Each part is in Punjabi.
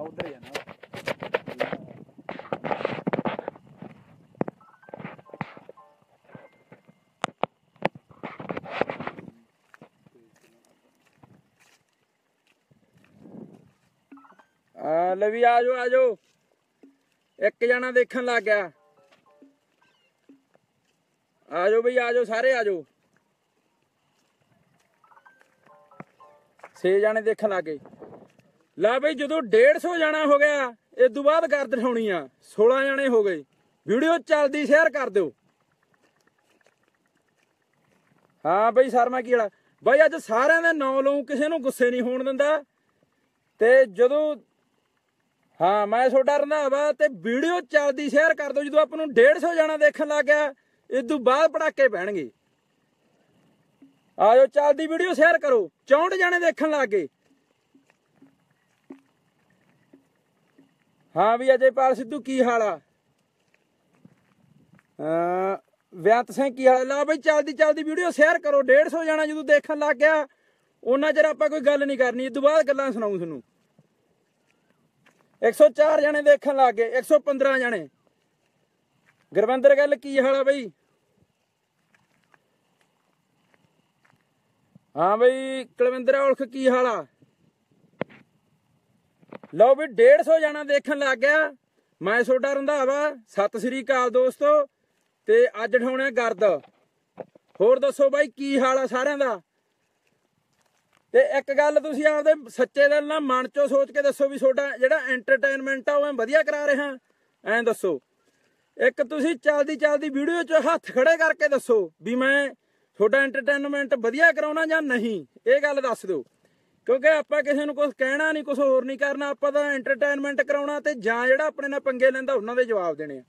ਉਧਰ ਹੀ ਆ ਆ ਲੈ ਵੀ ਆਜੋ ਆਜੋ ਇੱਕ ਜਣਾ ਦੇਖਣ ਲੱਗ ਗਿਆ। ਆਜੋ ਬਈ, ਆਜੋ, ਸਾਰੇ ਆਜੋ। ਛੇ ਜਣੇ ਦੇਖਣ ਲੱਗੇ ਲੈ ਬਈ, ਜਦੋਂ 150 ਜਾਣਾ ਹੋ ਗਿਆ ਇਸ ਤੋਂ ਬਾਅਦ ਕਰ ਦਿਖਾਉਣੀ ਆ। 16 ਜਾਣੇ ਹੋ ਗਏ। ਵੀਡੀਓ ਚੱਲਦੀ ਸ਼ੇਅਰ ਕਰ ਦਿਓ। ਹਾਂ ਬਈ, ਸ਼ਰਮਾ ਕੀ ਵਾਲਾ? ਬਈ, ਅੱਜ ਸਾਰਿਆਂ ਦੇ ਨਾਂ ਲਊ, ਕਿਸੇ ਨੂੰ ਗੁੱਸੇ ਨਹੀਂ ਹੋਣ ਦਿੰਦਾ। ਤੇ ਜਦੋਂ ਹਾਂ, ਮੈਂ ਤੁਹਾਡਾ ਰੰਧਾਵਾ ਤੇ ਵੀਡੀਓ ਚੱਲਦੀ ਸ਼ੇਅਰ ਕਰ ਦਿਓ, ਜਦੋਂ ਆਪਾਂ ਨੂੰ 150 ਜਾਣਾ ਦੇਖਣ ਲੱਗ ਗਿਆ ਇਸ ਤੋਂ ਬਾਅਦ ਪੜਾਕੇ ਪੈਣਗੇ। ਆਜੋ, ਚੱਲਦੀ ਵੀਡੀਓ ਸ਼ੇਅਰ ਕਰੋ। 64 ਜਾਣੇ ਦੇਖਣ ਲੱਗ ਗਏ। ਹਾਂ ਵੀ ਅਜੇਪਾਲ ਸਿੱਧੂ ਕੀ ਹਾਲ ਆ? ਅ ਵਿਆਤ ਸਿੰਘ ਕੀ ਹਾਲ ਆ? ਲਾ ਬਈ, ਚੱਲਦੀ ਚੱਲਦੀ ਵੀਡੀਓ ਸ਼ੇਅਰ ਕਰੋ। 150 ਜਾਣਾ ਜਦੋਂ ਦੇਖਣ ਲੱਗ ਗਿਆ ਉਹਨਾਂ ਚਿਰ ਆਪਾਂ ਕੋਈ ਗੱਲ ਨਹੀਂ ਕਰਨੀ। ਇਸ ਤੋਂ ਬਾਅਦ ਗੱਲਾਂ ਸੁਣਾਉਂ ਤੁਹਾਨੂੰ। 104 ਜਣੇ ਦੇਖਣ ਲੱਗ ਗਏ 115 ਜਣੇ। ਗੁਰਵਿੰਦਰ ਗੱਲ ਕੀ ਹਾਲ ਆ ਬਈ? ਹਾਂ ਬਈ, ਕੁਲਵਿੰਦਰ ਔਲਖ ਕੀ ਹਾਲ ਆ? ਲਓ ਵੀ 150 ਜਾਣਾ ਦੇਖਣ ਲੱਗ ਗਿਆ। ਮੈਂ ਤੁਹਾਡਾ ਰੰਧਾਵਾ। ਸਤਿ ਸ੍ਰੀ ਅਕਾਲ ਦੋਸਤੋ। ਤੇ ਅੱਜ ਠਾਉਣੇ ਗਰਦ। ਹੋਰ ਦੱਸੋ ਬਾਈ, ਕੀ ਹਾਲ ਆ ਸਾਰਿਆਂ ਦਾ? ਤੇ ਇੱਕ ਗੱਲ ਤੁਸੀਂ ਆਪਦੇ ਸੱਚੇ ਦਿਲ ਨਾਲ ਮਨ ਚੋਂ ਸੋਚ ਕੇ ਦੱਸੋ ਵੀ ਤੁਹਾਡਾ ਜਿਹੜਾ ਐਂਟਰਟੇਨਮੈਂਟ ਆ, ਉਹ ਮੈਂ ਵਧੀਆ ਕਰਾ ਰਿਹਾ। ਐਂ ਦੱਸੋ। ਇੱਕ ਤੁਸੀਂ ਚੱਲਦੀ ਚੱਲਦੀ ਵੀਡੀਓ 'ਚ ਹੱਥ ਖੜੇ ਕਰਕੇ ਦੱਸੋ ਵੀ ਮੈਂ ਤੁਹਾਡਾ ਐਂਟਰਟੇਨਮੈਂਟ ਵਧੀਆ ਕਰਾਉਣਾ ਜਾਂ ਨਹੀਂ। ਇਹ ਗੱਲ ਦੱਸ ਦਿਓ। ਕਿਉਂਕਿ ਆਪਾਂ ਕਿਸੇ ਨੂੰ ਕੁਝ ਕਹਿਣਾ ਨਹੀਂ ਕੁਝ ਹੋਰ ਨਹੀਂ ਕਰਨਾ, ਆਪਾਂ ਤਾਂ ਐਂਟਰਟੇਨਮੈਂਟ ਕਰਾਉਣਾ ਤੇ ਜਾਂ ਜਿਹੜਾ ਆਪਣੇ ਨਾਲ ਪੰਗੇ ਲੈਂਦਾ ਉਹਨਾਂ ਦੇ ਜਵਾਬ ਦੇਣੇ ਆ।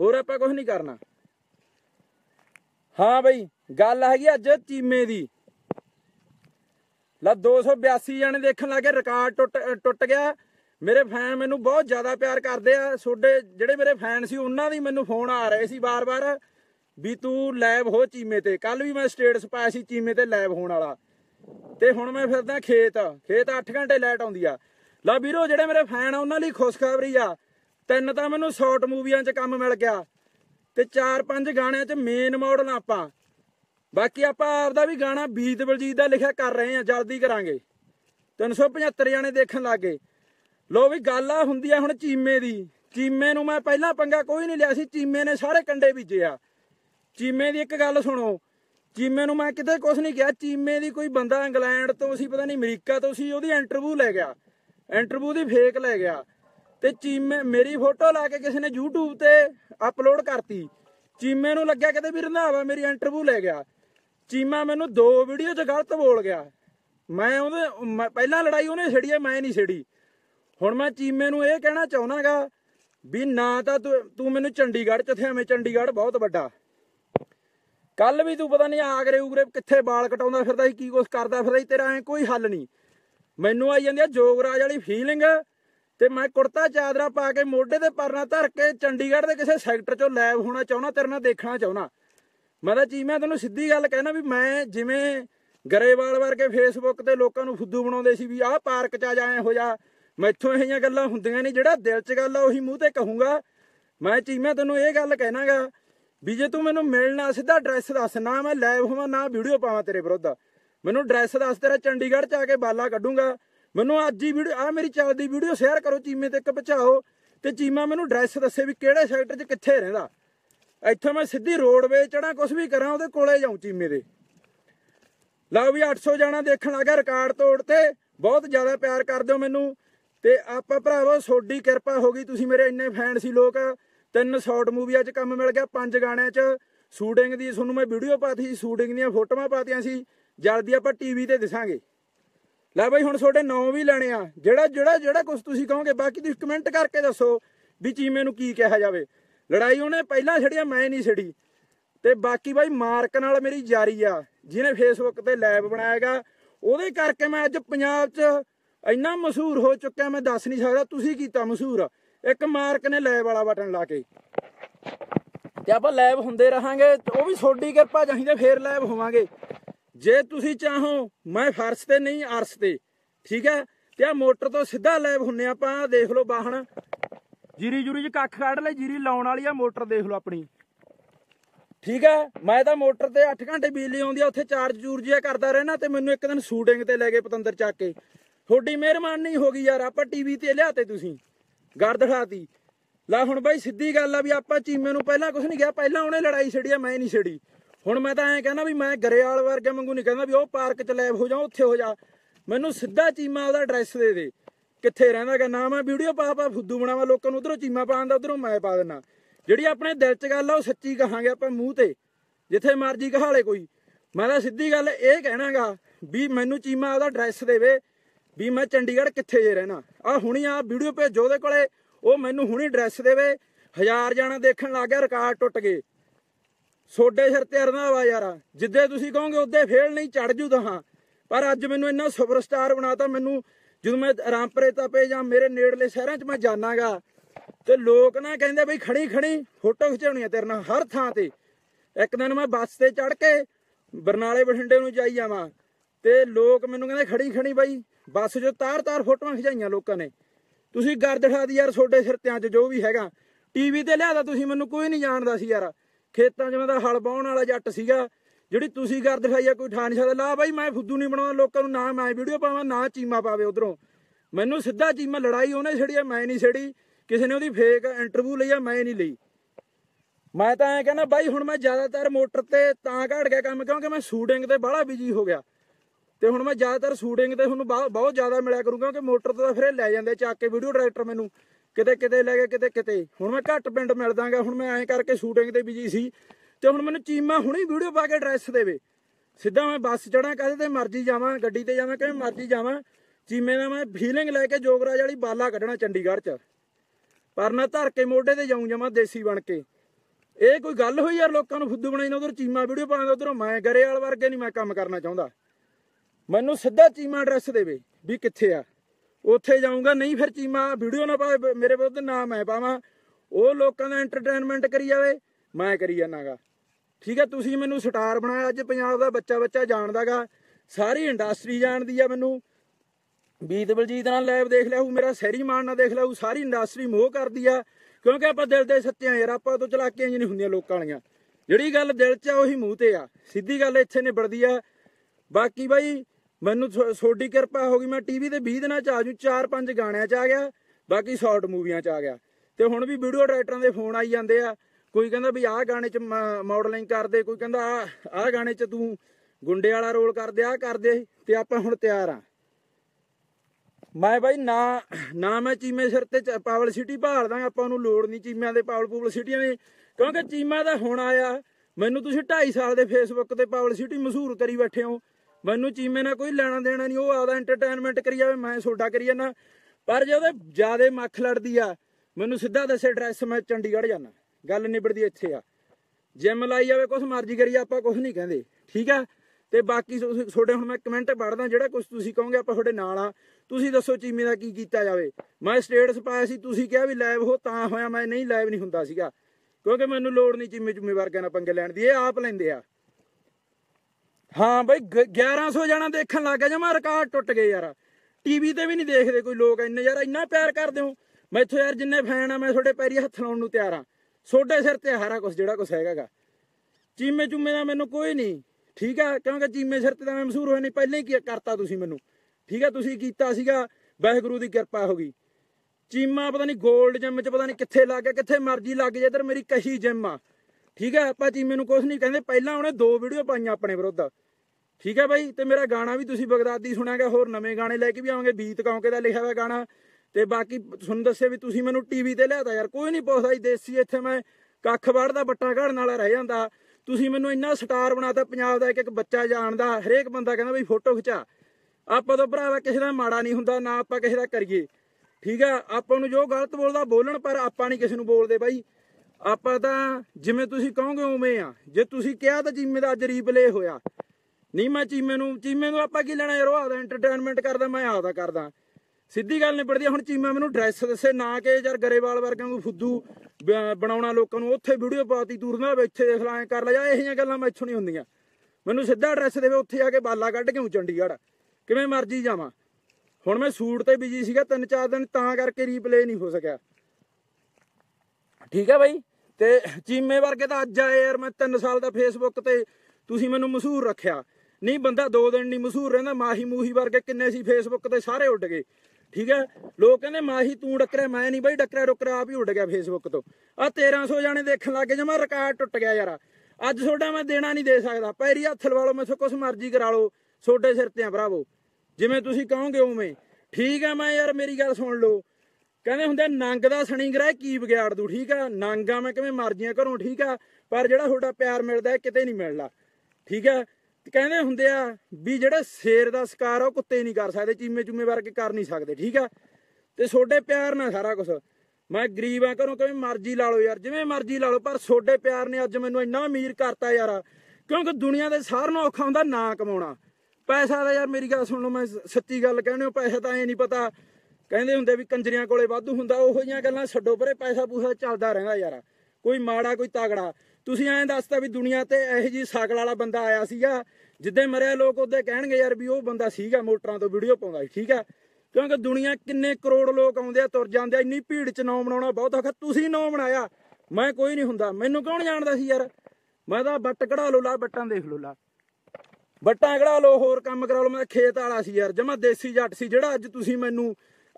ਹੋਰ ਆਪਾਂ ਕੁਝ ਨਹੀਂ ਕਰਨਾ। ਹਾਂ ਬਈ, ਗੱਲ ਹੈਗੀ ਅੱਜ ਚੀਮੇ ਦੀ। ਲਾ 282 ਜਣੇ ਦੇਖਣ ਲੱਗੇ ਰਿਕਾਰਡ ਟੁੱਟ ਟੁੱਟ ਗਿਆ। ਮੇਰੇ ਫੈਨ ਮੈਨੂੰ ਬਹੁਤ ਜ਼ਿਆਦਾ ਪਿਆਰ ਕਰਦੇ ਆ। ਤੁਹਾਡੇ ਜਿਹੜੇ ਮੇਰੇ ਫੈਨ ਸੀ, ਉਹਨਾਂ ਦੀ ਮੈਨੂੰ ਫੋਨ ਆ ਰਹੇ ਸੀ ਬਾਰ-ਬਾਰ ਵੀ ਤੂੰ ਲਾਈਵ ਹੋ ਚੀਮੇ ਤੇ। ਕੱਲ ਵੀ ਮੈਂ ਸਟੇਟਸ ਪਾਇਆ ਸੀ ਚੀਮੇ ਤੇ ਲਾਈਵ ਹੋਣ ਵਾਲਾ। ਤੇ ਹੁਣ ਮੈਂ ਫਿਰਦਾ ਖੇਤ। ਖੇਤ 8 ਘੰਟੇ ਲਾਈਟ ਆਉਂਦੀ ਆ। ਲਾ ਵੀਰੋ, ਜਿਹੜੇ ਮੇਰੇ ਫੈਨ ਆ, ਉਹਨਾਂ ਲਈ ਖੁਸ਼ਖਬਰੀ ਆ। ਤਿੰਨ ਤਾਂ ਮੈਨੂੰ ਸ਼ਾਰਟ ਮੂਵੀਆਂ 'ਚ ਕੰਮ ਮਿਲ ਗਿਆ। ਤੇ ਚਾਰ ਪੰਜ ਗਾਣਿਆਂ 'ਚ ਮੇਨ ਮੋਡਲ ਆਪਾਂ। ਬਾਕੀ ਆਪਾਂ ਆਪਦਾ ਵੀ ਗਾਣਾ ਬੀਤ ਬਲਜੀਤ ਦਾ ਲਿਖਿਆ ਕਰ ਰਹੇ ਆ, ਜਲਦੀ ਕਰਾਂਗੇ। 375 ਜਾਣੇ ਦੇਖਣ ਲੱਗੇ ਲੋ ਵੀ ਗੱਲ ਆ, ਹੁੰਦੀ ਆ ਹੁਣ ਚੀਮੇ ਦੀ। ਚੀਮੇ ਨੂੰ ਮੈਂ ਪਹਿਲਾਂ ਪੰਗਾ ਕੋਈ ਨਹੀਂ ਲਿਆ ਸੀ, ਚੀਮੇ ਨੇ ਸਾਰੇ ਕੰਡੇ ਬੀਜੇ ਆ। ਚੀਮੇ ਦੀ ਇੱਕ ਗੱਲ ਸੁਣੋ ਚੀਮੇ ਨੂੰ ਮੈਂ ਕਿਤੇ ਕੁਝ ਨਹੀਂ ਕਿਹਾ। ਚੀਮੇ ਦੀ ਕੋਈ ਬੰਦਾ ਇੰਗਲੈਂਡ ਤੋਂ ਸੀ, ਪਤਾ ਨਹੀਂ ਅਮਰੀਕਾ ਤੋਂ ਸੀ, ਉਹਦੀ ਇੰਟਰਵਿਊ ਲੈ ਗਿਆ। ਇੰਟਰਵਿਊ ਦੀ ਫੇਕ ਲੈ ਗਿਆ। ਤੇ ਚੀਮੇ, ਮੇਰੀ ਫੋਟੋ ਲਾ ਕੇ ਕਿਸੇ ਨੇ YouTube ਤੇ ਅਪਲੋਡ ਕਰਤੀ। ਚੀਮੇ ਨੂੰ ਲੱਗਿਆ ਕਿਤੇ ਵੀ ਰੰਧਾਵਾ ਮੇਰੀ ਇੰਟਰਵਿਊ ਲੈ ਗਿਆ। ਚੀਮਾ ਮੈਨੂੰ ਦੋ ਵੀਡੀਓ 'ਚ ਗਲਤ ਬੋਲ ਗਿਆ। ਮੈਂ ਉਹਦੇ, ਮੈਂ- ਪਹਿਲਾਂ ਲੜਾਈ ਉਹਨੇ ਛੇੜੀ ਹੈ ਮੈਂ ਨਹੀਂ ਛੇੜੀ। ਹੁਣ ਮੈਂ ਚੀਮੇ ਨੂੰ ਇਹ ਕਹਿਣਾ ਚਾਹੁੰਦਾਗਾ ਵੀ ਨਾ ਤਾਂ ਤੂੰ ਤੂੰ ਮੈਨੂੰ ਚੰਡੀਗੜ੍ਹ ਚ ਥਿਆਵੇਂ ਚੰਡੀਗੜ੍ਹ ਬਹੁਤ ਵੱਡਾ। ਕੱਲ ਵੀ ਤੂੰ ਪਤਾ ਨਹੀਂ ਆਗਰੇ ਉਗਰੇ ਕਿੱਥੇ ਵਾਲ ਕਟਾਉਂਦਾ ਫਿਰਦਾ ਸੀ, ਕੀ ਕੁਛ ਕਰਦਾ ਫਿਰਦਾ ਸੀ, ਤੇਰਾ ਐ ਕੋਈ ਹੱਲ ਨਹੀਂ। ਮੈਨੂੰ ਆਈ ਜਾਂਦੀ ਆ ਜੋਗਰਾਜ ਵਾਲੀ ਫੀਲਿੰਗ ਤੇ ਮੈਂ ਕੁੜਤਾ ਚਾਦਰਾ ਪਾ ਕੇ ਮੋਢੇ ਤੇ ਪਰਨਾ ਧਰ ਕੇ ਚੰਡੀਗੜ੍ਹ ਦੇ ਕਿਸੇ ਸੈਕਟਰ ਚੋਂ ਲਾਈਵ ਹੋਣਾ ਚਾਹੁੰਦਾ, ਤੇਰੇ ਨਾਲ ਦੇਖਣਾ ਚਾਹੁੰਦਾ। ਮੈਂ ਤਾਂ ਚੀਮਾ ਤੈਨੂੰ ਸਿੱਧੀ ਗੱਲ ਕਹਿਣਾ ਵੀ ਮੈਂ ਜਿਵੇਂ ਗਰੇਵਾਲ ਵਰਗੇ ਫੇਸਬੁੱਕ ਤੇ ਲੋਕਾਂ ਨੂੰ ਫੁੱਦੂ ਬਣਾਉਂਦੇ ਸੀ ਵੀ ਆਹ ਪਾਰਕ ਚ ਆ ਜਾਏ ਹੋ ਜਾ, ਮੈਥੋਂ ਇਹੋ ਜਿਹੀਆਂ ਗੱਲਾਂ ਹੁੰਦੀਆਂ ਨਹੀਂ, ਜਿਹੜਾ ਦਿਲ 'ਚ ਗੱਲ ਆ ਉਹੀ ਮੂੰਹ ਤੇ ਕਹੂੰਗਾ। ਮੈਂ ਚੀਮਾ ਤੈਨੂੰ ਇਹ ਗੱਲ ਕਹਿਣਾਗਾ ਵੀ ਜੇ ਤੂੰ ਮੈਨੂੰ ਮਿਲਣਾ, ਸਿੱਧਾ ਐਡਰੈਸ ਦੱਸ, ਨਾ ਮੈਂ ਲਾਈਵ ਹੋਵਾਂ, ਨਾ ਵੀਡੀਓ ਪਾਵਾਂ ਤੇਰੇ ਵਿਰੁੱਧ। ਮੈਨੂੰ ਐਡਰੈਸ ਦੱਸ, ਤੇਰਾ ਚੰਡੀਗੜ੍ਹ ਚ ਆ ਕੇ ਬਾਲਾ ਕੱਢੂੰਗਾ। ਮੈਨੂੰ ਅੱਜ ਹੀ ਵੀਡੀਓ ਆ ਮੇਰੀ ਚੱਲਦੀ ਵੀਡੀਓ ਸ਼ੇਅਰ ਕਰੋ, ਚੀਮੇ ਤੇ ਇੱਕ ਪਹੁੰਚਾਓ। ਤੇ ਚੀਮਾ ਮੈਨੂੰ ਐਡਰੈਸ ਦੱਸੇ ਵੀ ਕਿਹੜੇ ਸੈਕਟਰ 'ਚ ਕਿੱਥੇ ਰਹਿੰਦਾ। ਇੱਥੋਂ ਮੈਂ ਸਿੱਧੀ ਰੋਡਵੇ ਚੜਾ ਕੁਝ ਵੀ ਕਰਾਂ, ਉਹਦੇ ਕੋਲੇ ਜਾਉਂ ਚੀਮੇ ਦੇ। ਲਓ ਵੀ 800 ਜਾਣਾ ਦੇਖਣ ਲੱਗਾ ਰਿਕਾਰਡ ਤੋੜ ਤੇ। ਬਹੁਤ ਜ਼ਿਆਦਾ ਪਿਆਰ ਕਰਦੇ ਹੋ ਮੈਨੂੰ। ਤੇ ਆਪਾਂ ਭਰਾਵੋ ਸੋਡੀ ਕਿਰਪਾ ਹੋ ਗਈ, ਤੁਸੀਂ ਮੇਰੇ ਇੰਨੇ ਫੈਨ ਸੀ ਲੋਕ। ਤਿੰਨ ਸ਼ਾਰਟ ਮੂਵੀਆਂ 'ਚ ਕੰਮ ਮਿਲ ਗਿਆ, ਪੰਜ ਗਾਣਿਆਂ 'ਚ। ਸ਼ੂਟਿੰਗ ਦੀ ਤੁਹਾਨੂੰ ਮੈਂ ਵੀਡੀਓ ਪਾਤੀ ਸੀ ਸ਼ੂਟਿੰਗ ਦੀਆਂ ਫੋਟੋਆਂ ਪਾਤੀਆਂ ਸੀ। ਜਲਦੀ ਆਪਾਂ ਟੀਵੀ ਤੇ ਦਿਸਾਂਗੇ। ਲੈ ਬਾਈ, ਹੁਣ ਤੁਹਾਡੇ ਨਾਂ ਵੀ ਲੈਣੇ ਆ। ਜਿਹੜਾ ਜਿਹੜਾ ਜਿਹੜਾ ਕੁਝ ਤੁਸੀਂ ਕਹੋਗੇ, ਬਾਕੀ ਤੁਸੀਂ ਕਮੈਂਟ ਕਰਕੇ ਦੱਸੋ ਵੀ ਚੀਮੇ ਨੂੰ ਕੀ ਕਿਹਾ ਜਾਵੇ। ਲੜਾਈ ਉਹਨੇ ਪਹਿਲਾਂ ਛੜਿਆ ਮੈਂ ਨਹੀਂ ਛੜੀ ਤੇ ਬਾਕੀ ਬਾਈ, ਮਾਰਕ ਨਾਲ ਮੇਰੀ ਜਾਰੀ ਆ। ਜਿਹਨੇ ਫੇਸਬੁੱਕ ਤੇ ਲਾਈਵ ਬਣਾਇਆਗਾ ਉਹਦੇ ਕਰਕੇ ਮੈਂ ਅੱਜ ਪੰਜਾਬ 'ਚ ਇੰਨਾ ਮਸ਼ਹੂਰ ਹੋ ਚੁੱਕਿਆ, ਮੈਂ ਦੱਸ ਨਹੀਂ ਸਕਦਾ। ਤੁਸੀਂ ਕੀਤਾ ਮਸ਼ਹੂਰ। ਇੱਕ ਮਾਰਕ ਨੇ ਲੈਬ ਵਾਲਾ ਬਟਨ ਲਾ ਕੇ। ਤੇ ਆਪਾਂ ਲੈਬ ਹੁੰਦੇ ਰਹਾਂਗੇ ਉਹ ਵੀ ਤੁਹਾਡੀ ਕਿਰਪਾ ਚਾਹੀਦੇ ਫੇਰ ਲੈਬ ਹੋਵਾਂਗੇ। ਜੇ ਤੁਸੀਂ ਚਾਹੋ, ਮੈਂ ਫਰਸ਼ ਤੇ ਨਹੀਂ, ਅਰਸ਼ ਤੇ। ਠੀਕ ਹੈ? ਤੇ ਆ ਮੋਟਰ ਤੋਂ ਸਿੱਧਾ ਲੈਬ ਹੁੰਨੇ ਆਪਾਂ, ਆਹ ਦੇਖ ਲਓ ਬਾਹਣ ਜੀਰੀ ਜੂਰੀ ਚ ਕੱਖ ਕੱਢ ਲੈ, ਜੀਰੀ ਲਾਉਣ ਵਾਲੀ ਆ ਮੋਟਰ ਦੇਖ ਲਓ ਆਪਣੀ। ਠੀਕ ਹੈ? ਮੈਂ ਤਾਂ ਮੋਟਰ ਤੇ 8 ਘੰਟੇ ਬਿਜਲੀ ਆਉਂਦੀ ਆ, ਉੱਥੇ ਚਾਰਜ ਚੂਰਜ ਕਰਦਾ ਰਹਿਣਾ, ਤੇ ਮੈਨੂੰ ਇੱਕ ਦਿਨ ਸ਼ੂਟਿੰਗ ਤੇ ਲੈ ਗਏ ਪਤੰਦਰ ਚੱਕ ਕੇ। ਤੁਹਾਡੀ ਮਿਹਰਬਾਨੀ ਹੋ ਗਈ ਯਾਰ, ਆਪਾਂ ਟੀਵੀ ਤੇ ਲਿਆਤੇ ਤੁਸੀਂ। ਗੜ ਦਿਖਾਤੀ। ਲਾ ਹੁਣ ਬਾਈ ਸਿੱਧੀ ਗੱਲ ਆ ਵੀ ਆਪਾਂ ਚੀਮੇ ਨੂੰ ਪਹਿਲਾਂ ਕੁਝ ਨਹੀਂ ਕਿਹਾ, ਪਹਿਲਾਂ ਉਹਨੇ ਲੜਾਈ ਛੜੀ ਆ, ਮੈਂ ਨਹੀਂ ਛੜੀ। ਹੁਣ ਮੈਂ ਤਾਂ ਐਂ ਕਹਿੰਦਾ ਵੀ ਮੈਂ ਗਰੇਵਾਲ ਵਰਗੇ ਵਾਂਗੂ ਨਹੀਂ ਕਹਿੰਦਾ ਵੀ ਉਹ ਪਾਰਕ ਚ ਲੈਬ ਹੋ ਜਾ, ਉੱਥੇ ਹੋ ਜਾ। ਮੈਨੂੰ ਸਿੱਧਾ ਚੀਮਾ ਉਹਦਾ ਐਡਰੈਸ ਦੇ ਦੇ। ਕਿੱਥੇ ਰਹਿੰਦਾਗਾ ਨਾ ਮੈਂ ਵੀਡੀਓ ਪਾ ਪਾ ਫੁੱਦੂ ਬਣਾਵਾਂ, ਲੋਕਾਂ ਨੂੰ ਉਧਰੋਂ ਚੀਮਾ ਪਾਉਣ ਦਾ, ਉਧਰੋਂ ਮੈਂ ਪਾ ਦੇਣਾ ਜਿਹੜੀ ਆਪਣੇ ਦਿਲ 'ਚ ਗੱਲ ਆ, ਉਹ ਸੱਚੀ ਕਹਾਂਗੇ ਆਪਾਂ ਮੂੰਹ ਤੇ, ਜਿੱਥੇ ਮਰਜ਼ੀ ਕਹਾਲੇ ਕੋਈ। ਮੈਂ ਤਾਂ ਸਿੱਧੀ ਗੱਲ ਇਹ ਕਹਿਣਾਗਾ ਵੀ ਮੈਨੂੰ ਚੀਮਾ ਉਹਦਾ ਐਡਰੈਸ ਦੇਵੇ ਵੀ ਮੈਂ ਚੰਡੀਗੜ੍ਹ ਕਿੱਥੇ ਜੇ ਰਹਿਣਾ। ਆ ਹੁਣੀ ਆ ਵੀਡੀਓ ਭੇਜੋ ਉਹਦੇ ਕੋਲੇ। ਉਹ ਮੈਨੂੰ ਹੁਣੀ ਐਡਰੈਸ ਦੇਵੇ। ਹਜ਼ਾਰ ਜਾਣਾ ਦੇਖਣ ਲੱਗ ਗਿਆ ਰਿਕਾਰਡ ਟੁੱਟ ਗਏ। ਸੋਡੇ ਸਿਰ ਤੇ ਅਰਨਾ ਵਾ ਯਾਰ। ਜਿੱਦੇ ਤੁਸੀਂ ਕਹੋਗੇ ਉਹਦੇ ਫੇਲ ਨਹੀਂ ਚੜ ਜੂ ਹਾਂ। ਪਰ ਅੱਜ ਮੈਨੂੰ ਇੰਨਾ ਸੁਪਰਸਟਾਰ ਬਣਾਤਾ, ਮੈਨੂੰ ਜਦੋਂ ਮੈਂ ਰਾਮਪੁਰੇ ਤਪੇ ਜਾਂ ਮੇਰੇ ਨੇੜਲੇ ਸ਼ਹਿਰਾਂ 'ਚ ਮੈਂ ਜਾਣਾਗਾ, ਤੇ ਲੋਕ ਨਾ ਕਹਿੰਦੇ ਬਈ ਖੜੀ ਖੜੀ, ਫੋਟੋ ਖਿਚਾਉਣੀ ਆ ਤੇਰੇ ਨਾਲ ਹਰ ਥਾਂ ਤੇ। ਇੱਕ ਦਿਨ ਮੈਂ ਬੱਸ ਤੇ ਚੜ ਕੇ ਬਰਨਾਲੇ ਬਠਿੰਡੇ ਨੂੰ ਜਾਈ ਜਾਵਾਂ ਤੇ ਲੋਕ ਮੈਨੂੰ ਕਹਿੰਦੇ ਖੜੀ ਖੜੀ ਬਾਈ। ਬੱਸ 'ਚੋਂ ਤਾਰ ਤਾਰ ਫੋਟੋਆਂ ਖਿਚਾਈਆਂ ਲੋਕਾਂ ਨੇ। ਤੁਸੀਂ ਗਰ ਦਿਖਾ ਦੀ ਯਾਰ ਛੋਡੇ ਸਿਰਤਿਆਂ 'ਚ ਜੋ ਵੀ ਹੈਗਾ। ਟੀਵੀ ਤੇ ਲਿਆਦਾ ਤੁਸੀਂ, ਮੈਨੂੰ ਕੋਈ ਨਹੀਂ ਜਾਣਦਾ ਸੀ ਯਾਰ। ਖੇਤਾਂ 'ਚ ਮੈਂ ਤਾਂ ਹਲ ਬਾਉਣ ਵਾਲਾ ਜੱਟ ਸੀਗਾ। ਜਿਹੜੀ ਤੁਸੀਂ ਗਰ ਦਿਖਾਈ ਆ, ਕੋਈ ਠਾ ਨਹੀਂ ਸਕਦਾ। ਲਾ ਬਾਈ, ਮੈਂ ਫੁੱਦੂ ਨਹੀਂ ਬਣਾਉਂਦਾ ਲੋਕਾਂ ਨੂੰ ਨਾ ਮੈਂ ਵੀਡੀਓ ਪਾਵਾਂ, ਨਾ ਚੀਮਾ ਪਾਵੇ ਉਧਰੋਂ। ਮੈਨੂੰ ਸਿੱਧਾ ਚੀਮਾ, ਲੜਾਈ ਉਹਨੇ ਛੜੀ ਆ, ਮੈਂ ਨਹੀਂ ਛੜੀ। ਕਿਸੇ ਨੇ ਉਹਦੀ ਫੇਕ ਇੰਟਰਵਿਊ ਲਈ ਆ, ਮੈਂ ਨਹੀਂ ਲਈ। ਮੈਂ ਤਾਂ ਐ ਕਹਿੰਦਾ, ਬਾਈ ਹੁਣ ਮੈਂ ਜ਼ਿਆਦਾਤਰ ਮੋਟਰ ਤੇ ਤਾਂ ਘੜ ਗਿਆ ਕੰਮ, ਕਿਉਂਕਿ ਮੈਂ ਸ਼ੂਟਿੰਗ ਤੇ ਬਾਹਲਾ ਬਿਜ਼ੀ ਹੋ ਗਿਆ। ਤੇ ਹੁਣ ਮੈਂ ਜ਼ਿਆਦਾਤਰ ਸ਼ੂਟਿੰਗ ਤੇ ਤੁਹਾਨੂੰ ਬਹੁਤ ਬਹੁਤ ਜ਼ਿਆਦਾ ਮਿਲਿਆ ਕਰੂੰਗਾ ਕਿ ਮੋਟਰ ਤੋਂ ਤਾਂ ਫਿਰ ਇਹ ਲੈ ਜਾਂਦੇ ਚੱਕ ਕੇ ਵੀਡੀਓ ਡਾਇਰੈਕਟਰ ਮੈਨੂੰ। ਕਿਤੇ ਕਿਤੇ ਲੈ ਗਏ, ਕਿਤੇ ਕਿਤੇ। ਹੁਣ ਮੈਂ ਘੱਟ ਪਿੰਡ ਮਿਲਦਾਗਾ ਹੁਣ ਮੈਂ ਐਂ ਕਰਕੇ ਸ਼ੂਟਿੰਗ ਤੇ ਬਿਜ਼ੀ ਸੀ। ਤੇ ਹੁਣ ਮੈਨੂੰ ਚੀਮਾ ਹੁਣੇ ਵੀਡੀਓ ਪਾ ਕੇ ਐਡਰੈਸ ਦੇਵੇ। ਸਿੱਧਾ ਮੈਂ ਬੱਸ ਚੜਾਂ ਕਦੇ ਤੇ ਮਰਜ਼ੀ ਜਾਵਾਂ, ਗੱਡੀ ਤੇ ਜਾਵਾਂ, ਕਿਵੇਂ ਮਰਜ਼ੀ ਜਾਵਾਂ। ਚੀਮੇ ਦਾ ਮੈਂ ਫੀਲਿੰਗ ਲੈ ਕੇ ਜੋਗਰਾਜ ਵਾਲੀ ਬਾਲਾ ਕੱਢਣਾ ਚੰਡੀਗੜ੍ਹ 'ਚ। ਪਰ ਨਾ ਧਰ ਕੇ ਮੋਢੇ ਤੇ ਜਾਊਂ ਜਾਵਾਂ ਦੇਸੀ ਬਣ ਕੇ। ਇਹ ਕੋਈ ਗੱਲ ਹੋਈ ਯਾਰ, ਲੋਕਾਂ ਨੂੰ ਫੁੱਦੂ ਬਣਾਈ ਨਾ ਉਧਰ ਚੀਮਾ ਵੀਡੀਓ ਪਾਉਂਦਾ, ਉਧਰੋਂ ਮੈਂ ਗਰੇਵਾਲ ਵਰਗੇ ਨਹੀਂ ਮੈਂ ਕੰਮ ਕਰਨਾ ਚਾਹੁੰਦਾ। ਮੈਨੂੰ ਸਿੱਧਾ ਚੀਮਾ ਐਡਰੈਸ ਦੇਵੇ ਵੀ ਕਿੱਥੇ ਆ। ਉੱਥੇ ਜਾਊਂਗਾ, ਨਹੀਂ ਫਿਰ ਚੀਮਾ ਵੀਡੀਓ ਨਾ ਪਾਵੇ ਮੇਰੇ ਵਿਰੁੱਧ ਨਾ ਮੈਂ ਪਾਵਾਂ। ਉਹ ਲੋਕਾਂ ਦਾ ਐਂਟਰਟੇਨਮੈਂਟ ਕਰੀ ਜਾਵੇ, ਮੈਂ ਕਰੀ ਜਾਣਾਗਾ। ਠੀਕ ਹੈ ਤੁਸੀਂ ਮੈਨੂੰ ਸਟਾਰ ਬਣਾਇਆ ਅੱਜ ਪੰਜਾਬ ਦਾ ਬੱਚਾ ਬੱਚਾ ਜਾਣਦਾਗਾ। ਸਾਰੀ ਇੰਡਸਟਰੀ ਜਾਣਦੀ ਆ ਮੈਨੂੰ। ਬੀਤ ਬਲਜੀਤ ਨਾਲ ਲਾਈਵ ਦੇਖ ਲਿਆ ਉਹ ਮੇਰਾ ਸਹਿਰੀ ਮਾਨ ਨਾਲ ਦੇਖ ਲਿਆ ਉਹ ਸਾਰੀ ਇੰਡਸਟਰੀ ਮੋਹ ਕਰਦੀ ਆ। ਕਿਉਂਕਿ ਆਪਾਂ ਦਿਲ ਦੇ ਸੱਚੇ ਆ ਯਾਰ, ਆਪਾਂ ਤੋਂ ਚਲਾਕੀਆਂ ਜੀ ਨਹੀਂ ਹੁੰਦੀਆਂ ਲੋਕਾਂ ਵਾਲੀਆਂ। ਜਿਹੜੀ ਗੱਲ ਦਿਲ 'ਚ ਆ, ਉਹੀ ਮੂੰਹ ਤੇ ਆ। ਸਿੱਧੀ ਗੱਲ ਇੱਥੇ ਨਿਬੜਦੀ ਆ। ਬਾਕੀ ਬਾਈ ਮੈਨੂੰ ਛੋਡੀ ਕਿਰਪਾ ਹੋ ਗਈ, ਮੈਂ ਟੀਵੀ ਤੇ 20 ਦਿਨਾਂ ਚ ਆ ਜੂ 4-5 ਗਾਣਿਆਂ ਚ ਆ ਗਿਆ, ਬਾਕੀ ਸ਼ਾਰਟ ਮੂਵੀਆਂ ਚ ਆ ਗਿਆ। ਤੇ ਹੁਣ ਵੀ ਵੀਡੀਓ ਡਾਇਰੈਕਟਰਾਂ ਦੇ ਫੋਨ ਆਈ ਜਾਂਦੇ ਆ। ਕੋਈ ਕਹਿੰਦਾ ਵੀ ਆਹ ਗਾਣੇ ਚ ਮਾਡਲਿੰਗ ਕਰਦੇ, ਕੋਈ ਕਹਿੰਦਾ ਆਹ ਆਹ ਗਾਣੇ ਚ ਤੂੰ ਗੁੰਡੇ ਵਾਲਾ ਰੋਲ ਕਰਦੇ, ਆਹ ਕਰਦੇ, ਤੇ ਆਪਾਂ ਹੁਣ ਤਿਆਰ ਆ। ਮੈਂ ਬਾਈ ਨਾ ਨਾ ਮੈਂ ਚੀਮੇ ਸਿਰ ਤੇ ਪਾਵਲ ਸਿਟੀ ਭਾਲ ਭਾਲਦਾ ਆਪਾਂ ਨੂੰ ਲੋੜ ਨਹੀਂ ਚੀਮਿਆਂ ਦੇ ਪਾਵਲ ਪੂਵਲ ਸਿਟੀਆਂ ਦੇ, ਕਿਉਂਕਿ ਚੀਮਾ ਦਾ ਹੁਣ ਆਇਆ। ਮੈਨੂੰ ਤੁਸੀਂ 2.5 ਸਾਲ ਦੇ ਫੇਸਬੁੱਕ ਤੇ ਪਾਵਲ ਸਿਟੀ ਮਸ਼ਹੂਰ ਕਰੀ ਬੈਠੇ ਹੋ। ਮੈਨੂੰ ਚੀਮੇ ਨਾਲ ਕੋਈ ਲੈਣਾ ਦੇਣਾ ਨਹੀਂ, ਉਹ ਆਦਾ ਐਂਟਰਟੇਨਮੈਂਟ ਕਰੀ ਜਾਵੇ, ਮੈਂ ਸੋਡਾ ਕਰੀ ਜਾਣਾ ਪਰ ਜੇ ਉਹਦੇ ਜਿਆਦੇ ਮੱਖ ਲੜਦੀ ਆ, ਮੈਨੂੰ ਸਿੱਧਾ ਦੱਸੇ ਐਡਰੈਸ ਮੈਂ ਚੰਡੀਗੜ੍ਹ ਜਾਣਾ ਗੱਲ ਨਿਬੜਦੀ ਇੱਥੇ ਆ। ਜਿਮ ਲਾਈ ਜਾਵੇ, ਕੁਛ ਮਰਜ਼ੀ ਕਰੀ ਆਪਾਂ ਕੁਛ ਨਹੀਂ ਕਹਿੰਦੇ। ਠੀਕ ਆ? ਤੇ ਬਾਕੀ ਤੁਹਾਡੇ ਹੁਣ ਮੈਂ ਕਮੈਂਟ ਪੜਦਾ ਜਿਹੜਾ ਕੁਝ ਤੁਸੀਂ ਕਹੋਗੇ ਆਪਾਂ ਤੁਹਾਡੇ ਨਾਲ ਆ। ਤੁਸੀਂ ਦੱਸੋ ਚੀਮੇ ਦਾ ਕੀ ਕੀਤਾ ਜਾਵੇ। ਮੈਂ ਸਟੇਟਸ ਪਾਇਆ ਸੀ, ਤੁਸੀਂ ਕਿਹਾ ਵੀ ਲਾਈਵ ਹੋ, ਤਾਂ ਹੋਇਆ ਮੈਂ ਨਹੀਂ ਲਾਈਵ ਨਹੀਂ ਹੁੰਦਾ ਸੀਗਾ। ਕਿਉਂਕਿ ਮੈਨੂੰ ਲੋੜ ਨਹੀਂ ਚੀਮੇ ਚੁੰਮੇ ਵਰਗਿਆਂ ਨਾਲ ਪੰਗੇ ਲੈਣ ਦੀ, ਇਹ ਆਪ ਲੈਂਦੇ ਆ। ਹਾਂ ਬਈ, ਗ- 1100 ਜਣਾ ਦੇਖਣ ਲੱਗ ਗਿਆ ਜਮਾ ਰਿਕਾਰਡ ਟੁੱਟ ਗਏ ਯਾਰ। ਟੀਵੀ ਤੇ ਵੀ ਨਹੀਂ ਦੇਖਦੇ ਕੋਈ ਲੋਕ ਇੰਨੇ, ਯਾਰ ਇੰਨਾ ਪਿਆਰ ਕਰਦੇ ਹੋ। ਮੈਥੋਂ ਯਾਰ ਜਿੰਨੇ ਫੈਨ ਆ, ਮੈਂ ਤੁਹਾਡੇ ਪੈਰੀ ਹੱਥ ਲਾਉਣ ਨੂੰ ਤਿਆਰ ਆ। ਛੋਡੇ ਸਿਰ ਤੇ ਹਾਰਾ ਕੁਛ, ਜਿਹੜਾ ਕੁਛ ਹੈਗਾਗਾ ਚੀਮੇ ਚੁੰਮੇ ਦਾ ਮੈਨੂੰ ਕੋਈ ਨਹੀਂ। ਠੀਕ ਆ, ਕਿਉਂਕਿ ਚੀਮੇ ਸਿਰ ਤੇ ਤਾਂ ਮੈਂ ਮਸ਼ਹੂਰ ਹੋਇਆ ਨਹੀਂ, ਪਹਿਲਾਂ ਹੀ ਕੀ ਕਰਤਾ ਤੁਸੀਂ ਮੈਨੂੰ। ਠੀਕ ਆ, ਤੁਸੀਂ ਕੀਤਾ ਸੀਗਾ, ਵਾਹਿਗੁਰੂ ਦੀ ਕਿਰਪਾ ਹੋ ਗਈ। ਚੀਮਾ ਪਤਾ ਨਹੀਂ 골ਡ ਜਿਮ ਚ ਪਤਾ ਨਹੀਂ ਕਿੱਥੇ ਲੱਗ ਗਿਆ, ਕਿੱਥੇ ਮਰਜ਼ੀ ਲੱਗ ਜੇ ਇਧਰ ਮੇਰੀ ਕਹੀ ਜਿਮ ਆ। ਠੀਕ ਆ, ਆਪਾਂ ਚੀਮੇ ਨੂੰ ਕੁਝ ਨਹੀਂ ਕਹਿੰਦੇ, ਪਹਿਲਾਂ ਉਹਨੇ ਦੋ ਵੀਡੀਓ ਪਾਈਆਂ ਆਪਣੇ ਵਿਰੁੱਧ। ਠੀਕ ਹੈ ਬਾਈ, ਤੇ ਮੇਰਾ ਗਾਣਾ ਵੀ ਤੁਸੀਂ ਬਗਦਾਦੀ ਸੁਣਿਆਗਾ, ਹੋਰ ਨਵੇਂ ਗਾਣੇ ਲੈ ਕੇ ਵੀ ਆਵਾਂਗੇ, ਬੀਤ ਕੌਂਕੇ ਦਾ ਲਿਖਿਆ ਹੋਇਆ ਗਾਣਾ। ਤੇ ਬਾਕੀ ਤੁਹਾਨੂੰ ਦੱਸਿਆ ਵੀ ਤੁਸੀਂ ਮੈਨੂੰ ਟੀਵੀ ਤੇ ਲਿਆਤਾ ਯਾਰ, ਕੋਈ ਨਹੀਂ ਪੁੱਛਦਾ ਜੀ, ਦੇਸੀ ਇੱਥੇ ਮੈਂ ਕੱਖ ਵੜਦਾ ਬੱਟਾ ਘੜਨ ਵਾਲਾ ਰਹਿ ਜਾਂਦਾ। ਤੁਸੀਂ ਮੈਨੂੰ ਇੰਨਾ ਸਟਾਰ ਬਣਾਤਾ, ਪੰਜਾਬ ਦਾ ਇੱਕ ਇੱਕ ਬੱਚਾ ਜਾਣਦਾ, ਹਰੇਕ ਬੰਦਾ ਕਹਿੰਦਾ ਬਈ ਫੋਟੋ ਖਿਚਾ। ਆਪਾਂ ਤੋਂ ਭਰਾਵਾ ਕਿਸੇ ਦਾ ਮਾੜਾ ਨਹੀਂ ਹੁੰਦਾ, ਨਾ ਆਪਾਂ ਕਿਸੇ ਦਾ ਕਰੀਏ। ਠੀਕ ਆ, ਆਪਾਂ ਨੂੰ ਜੋ ਗਲਤ ਬੋਲਦਾ ਬੋਲਣ, ਪਰ ਆਪਾਂ ਨਹੀਂ ਕਿਸੇ ਨੂੰ ਬੋਲਦੇ ਬਾਈ। ਆਪਾਂ ਤਾਂ ਜਿਵੇਂ ਤੁਸੀਂ ਕਹੋਗੇ ਉਵੇਂ ਆ। ਜੇ ਤੁਸੀਂ ਕਿਹਾ ਤਾਂ ਜਿਵੇਂ ਦਾ ਅੱਜ ਰੀਪਲੇ ਹੋਇਆ। ਨਹੀਂ, ਮੈਂ ਚੀਮੇ ਨੂੰ ਚੀਮੇ ਨੂੰ ਆਪਾਂ ਕੀ ਲੈਣਾ ਯਾਰ, ਉਹ ਆਦਾ ਐਂਟਰਟੇਨਮੈਂਟ ਕਰਦਾ, ਮੈਂ ਆਪਦਾ ਕਰਦਾ। ਸਿੱਧੀ ਗੱਲ ਨਿਬੜਦੀ ਹੁਣ ਚੀਮਾ ਮੈਨੂੰ ਡਰੈਸ ਦੱਸੇ, ਨਾ ਕਿ ਯਾਰ ਗਰੇਵਾਲ ਵਰਗਿਆਂ ਨੂੰ ਫੁੱਦੂ ਬਣਾਉਣਾ ਲੋਕਾਂ ਨੂੰ, ਉੱਥੇ ਵੀਡੀਓ ਪਾਤੀ ਤੁਰਨਾ ਇੱਥੇ ਦੇਖ ਲਾਂ ਕਰ ਲੈ, ਜਾ ਇਹੋ ਗੱਲਾਂ ਮੈਥੋਂ ਨਹੀਂ ਹੁੰਦੀਆਂ। ਮੈਨੂੰ ਸਿੱਧਾ ਐਡਰੈਸ ਦੇਵੇ, ਉੱਥੇ ਆ ਕੇ ਬਾਲਾ ਕੱਢ ਕੇ ਆਊਂ ਚੰਡੀਗੜ੍ਹ। ਕਿਵੇਂ ਮਰਜ਼ੀ ਜਾਵਾਂ। ਹੁਣ ਮੈਂ ਸ਼ੂਟ ਤੇ ਬਿਜ਼ੀ ਸੀਗਾ, ਤਿੰਨ ਚਾਰ ਦਿਨ, ਤਾਂ ਕਰਕੇ ਰੀਪਲੇ ਨਹੀਂ ਹੋ ਸਕਿਆ। ਠੀਕ ਹੈ ਬਾਈ? ਤੇ ਚੀਮੇ ਵਰਗੇ ਤਾਂ ਅੱਜ ਆਏ ਯਾਰ, ਮੈਂ 3 ਸਾਲ ਦਾ ਫੇਸਬੁੱਕ ਤੇ ਤੁਸੀਂ ਮੈਨੂੰ ਮਸ਼ਹੂਰ ਰੱਖਿਆ। ਨਹੀਂ ਬੰਦਾ 2 ਦਿਨ ਨਹੀਂ ਮਸ਼ਹੂਰ ਰਹਿੰਦਾ, ਮਾਹੀ ਮੂਹੀ ਵਰਗੇ ਕਿੰਨੇ ਸੀ ਫੇਸਬੁੱਕ ਤੇ ਸਾਰੇ ਉੱਡ ਗਏ। ਠੀਕ ਹੈ? ਲੋਕ ਕਹਿੰਦੇ ਮਾਹੀ ਤੂੰ ਡੱਕਰਿਆ, ਮੈਂ ਨਹੀਂ ਬਾਈ ਡੱਕਰਿਆ ਡੁੱਕਰਿਆ ਆਪ ਹੀ ਉੱਡ ਗਿਆ ਫੇਸਬੁੱਕ ਤੋਂ। ਆ 1300 ਜਾਣੇ ਦੇਖਣ ਲੱਗ ਲੱਗੇ ਜਮਾ ਰਿਕਾਰਡ ਟੁੱਟ ਗਿਆ ਯਾਰ। ਅੱਜ ਤੁਹਾਡਾ ਮੈਂ ਦੇਣਾ ਨਹੀਂ ਦੇ ਸਕਦਾ। ਪੈਰੀ ਹੱਥ ਲਵਾ ਲਓ, ਮੈਥੋਂ ਕੁਛ ਮਰਜ਼ੀ ਕਰਾ ਲਓ ਛੋਡੇ ਸਿਰ ਤੇ ਆ ਭਰਾਵੋ। ਜਿਵੇਂ ਤੁਸੀਂ ਕਹੋਗੇ ਉਵੇਂ। ਠੀਕ ਆ ਮੈਂ ਯਾਰ, ਮੇਰੀ ਗੱਲ ਸੁਣ ਲਓ। ਕਹਿੰਦੇ ਹੁੰਦੇ ਨੰਗ ਦਾ ਸਣੀ ਗ੍ਰਹਿ ਕੀ ਵਿਗਾੜ ਦੂ, ਠੀਕ ਆ ਨੰਗਾ ਮੈਂ ਕਿਵੇਂ ਮਰਜ਼ੀਆਂ ਘਰੋਂ, ਠੀਕ ਆ ਪਰ ਜਿਹੜਾ ਤੁਹਾਡਾ ਪਿਆਰ ਮਿਲਦਾ ਕਿਤੇ ਨਹੀਂ ਮਿਲਦਾ ਠੀਕ ਆ ਕਹਿੰਦੇ ਹੁੰਦੇ ਆ ਵੀ ਜਿਹੜਾ ਸ਼ੇਰ ਦਾ ਸ਼ਿਕਾਰ ਆ, ਉਹ ਕੁੱਤੇ ਨਹੀਂ ਕਰ ਸਕਦੇ, ਚੀਮੇ ਚੂਮੇ ਵਰਗੇ ਕਰ ਨਹੀਂ ਸਕਦੇ, ਠੀਕ ਆ? ਤੇ ਛੋਡੇ ਪਿਆਰ ਨਾਲ ਸਾਰਾ ਕੁਝ ਮੈਂ ਗਰੀਬ ਆ, ਘਰੋਂ ਕਿਵੇਂ ਮਰਜ਼ੀ ਲਾ ਲਓ ਯਾਰ, ਜਿਵੇਂ ਮਰਜ਼ੀ ਲਾ ਲਓ, ਪਰ ਛੋਡੇ ਪਿਆਰ ਨੇ ਅੱਜ ਮੈਨੂੰ ਇੰਨਾ ਅਮੀਰ ਕਰਤਾ ਯਾਰ, ਕਿਉਂਕਿ ਦੁਨੀਆ ਦੇ ਸਾਰਿਆਂ ਨੂੰ ਔਖਾ ਹੁੰਦਾ ਨਾ ਕਮਾਉਣਾ। ਪੈਸਾ ਦਾ ਯਾਰ ਮੇਰੀ ਗੱਲ ਸੁਣ ਲਓ, ਮੈਂ ਸੱਚੀ ਗੱਲ ਕਹਿੰਦੇ ਹੋ ਪੈਸਾ ਤਾਂ ਐ ਨਹੀਂ ਪਤਾ। ਕਹਿੰਦੇ ਹੁੰਦੇ ਵੀ ਕੰਜਰੀਆਂ ਕੋਲੇ ਵਾਧੂ ਹੁੰਦਾ, ਉਹੋ ਜਿਹੀਆਂ ਗੱਲਾਂ ਛੱਡੋ ਪਰੇ, ਪੈਸਾ ਪੂਸਾ ਚੱਲਦਾ ਰਹਿੰਦਾ ਯਾਰ। ਕੋਈ ਮਾੜਾ, ਕੋਈ ਤਾਗੜਾ। ਤੁਸੀਂ ਐਂ ਦੱਸਤਾ ਵੀ ਦੁਨੀਆ ਤੇ ਇਹੋ ਜੀ ਸਾਕਲ ਵਾਲਾ ਬੰਦਾ ਆਇਆ ਸੀਗਾ, ਜਿੱਦੇ ਮਰਿਆ ਲੋਕ ਉਹਦੇ ਕਹਿਣਗੇ ਯਾਰ ਵੀ ਉਹ ਬੰਦਾ ਸੀਗਾ ਮੋਟਰਾਂ ਤੋਂ ਵੀਡੀਓ ਪਾਉਂਦਾ ਸੀ, ਠੀਕ ਆ? ਕਿਉਂਕਿ ਦੁਨੀਆ ਕਿੰਨੇ ਕਰੋੜ ਲੋਕ ਆਉਂਦੇ ਆ, ਤੁਰ ਜਾਂਦੇ ਆ, ਇੰਨੀ ਭੀੜ ਚ ਨਾਂ ਬਣਾਉਣਾ ਬਹੁਤ ਔਖਾ। ਤੁਸੀਂ ਨਾਂ ਬਣਾਇਆ ਮੈਂ ਕੋਈ ਨਹੀਂ ਹੁੰਦਾ। ਮੈਨੂੰ ਕੌਣ ਜਾਣਦਾ ਸੀ ਯਾਰ? ਮੈਂ ਤਾਂ ਬੱਟ ਕਢਾ ਲੋ ਲਾ ਬੱਟਾਂ ਦੇਖ ਲਓ, ਲਾ। ਬੱਟਾਂ ਕਢਾ ਲੋ ਹੋਰ ਕੰਮ ਕਰਾ ਲਓ, ਮੈਂ ਖੇਤ ਵਾਲਾ ਸੀ ਯਾਰ, ਜਮਾ ਦੇਸੀ ਜੱਟ ਸੀ, ਜਿਹੜਾ ਅੱਜ ਤੁਸੀਂ ਮੈਨੂੰ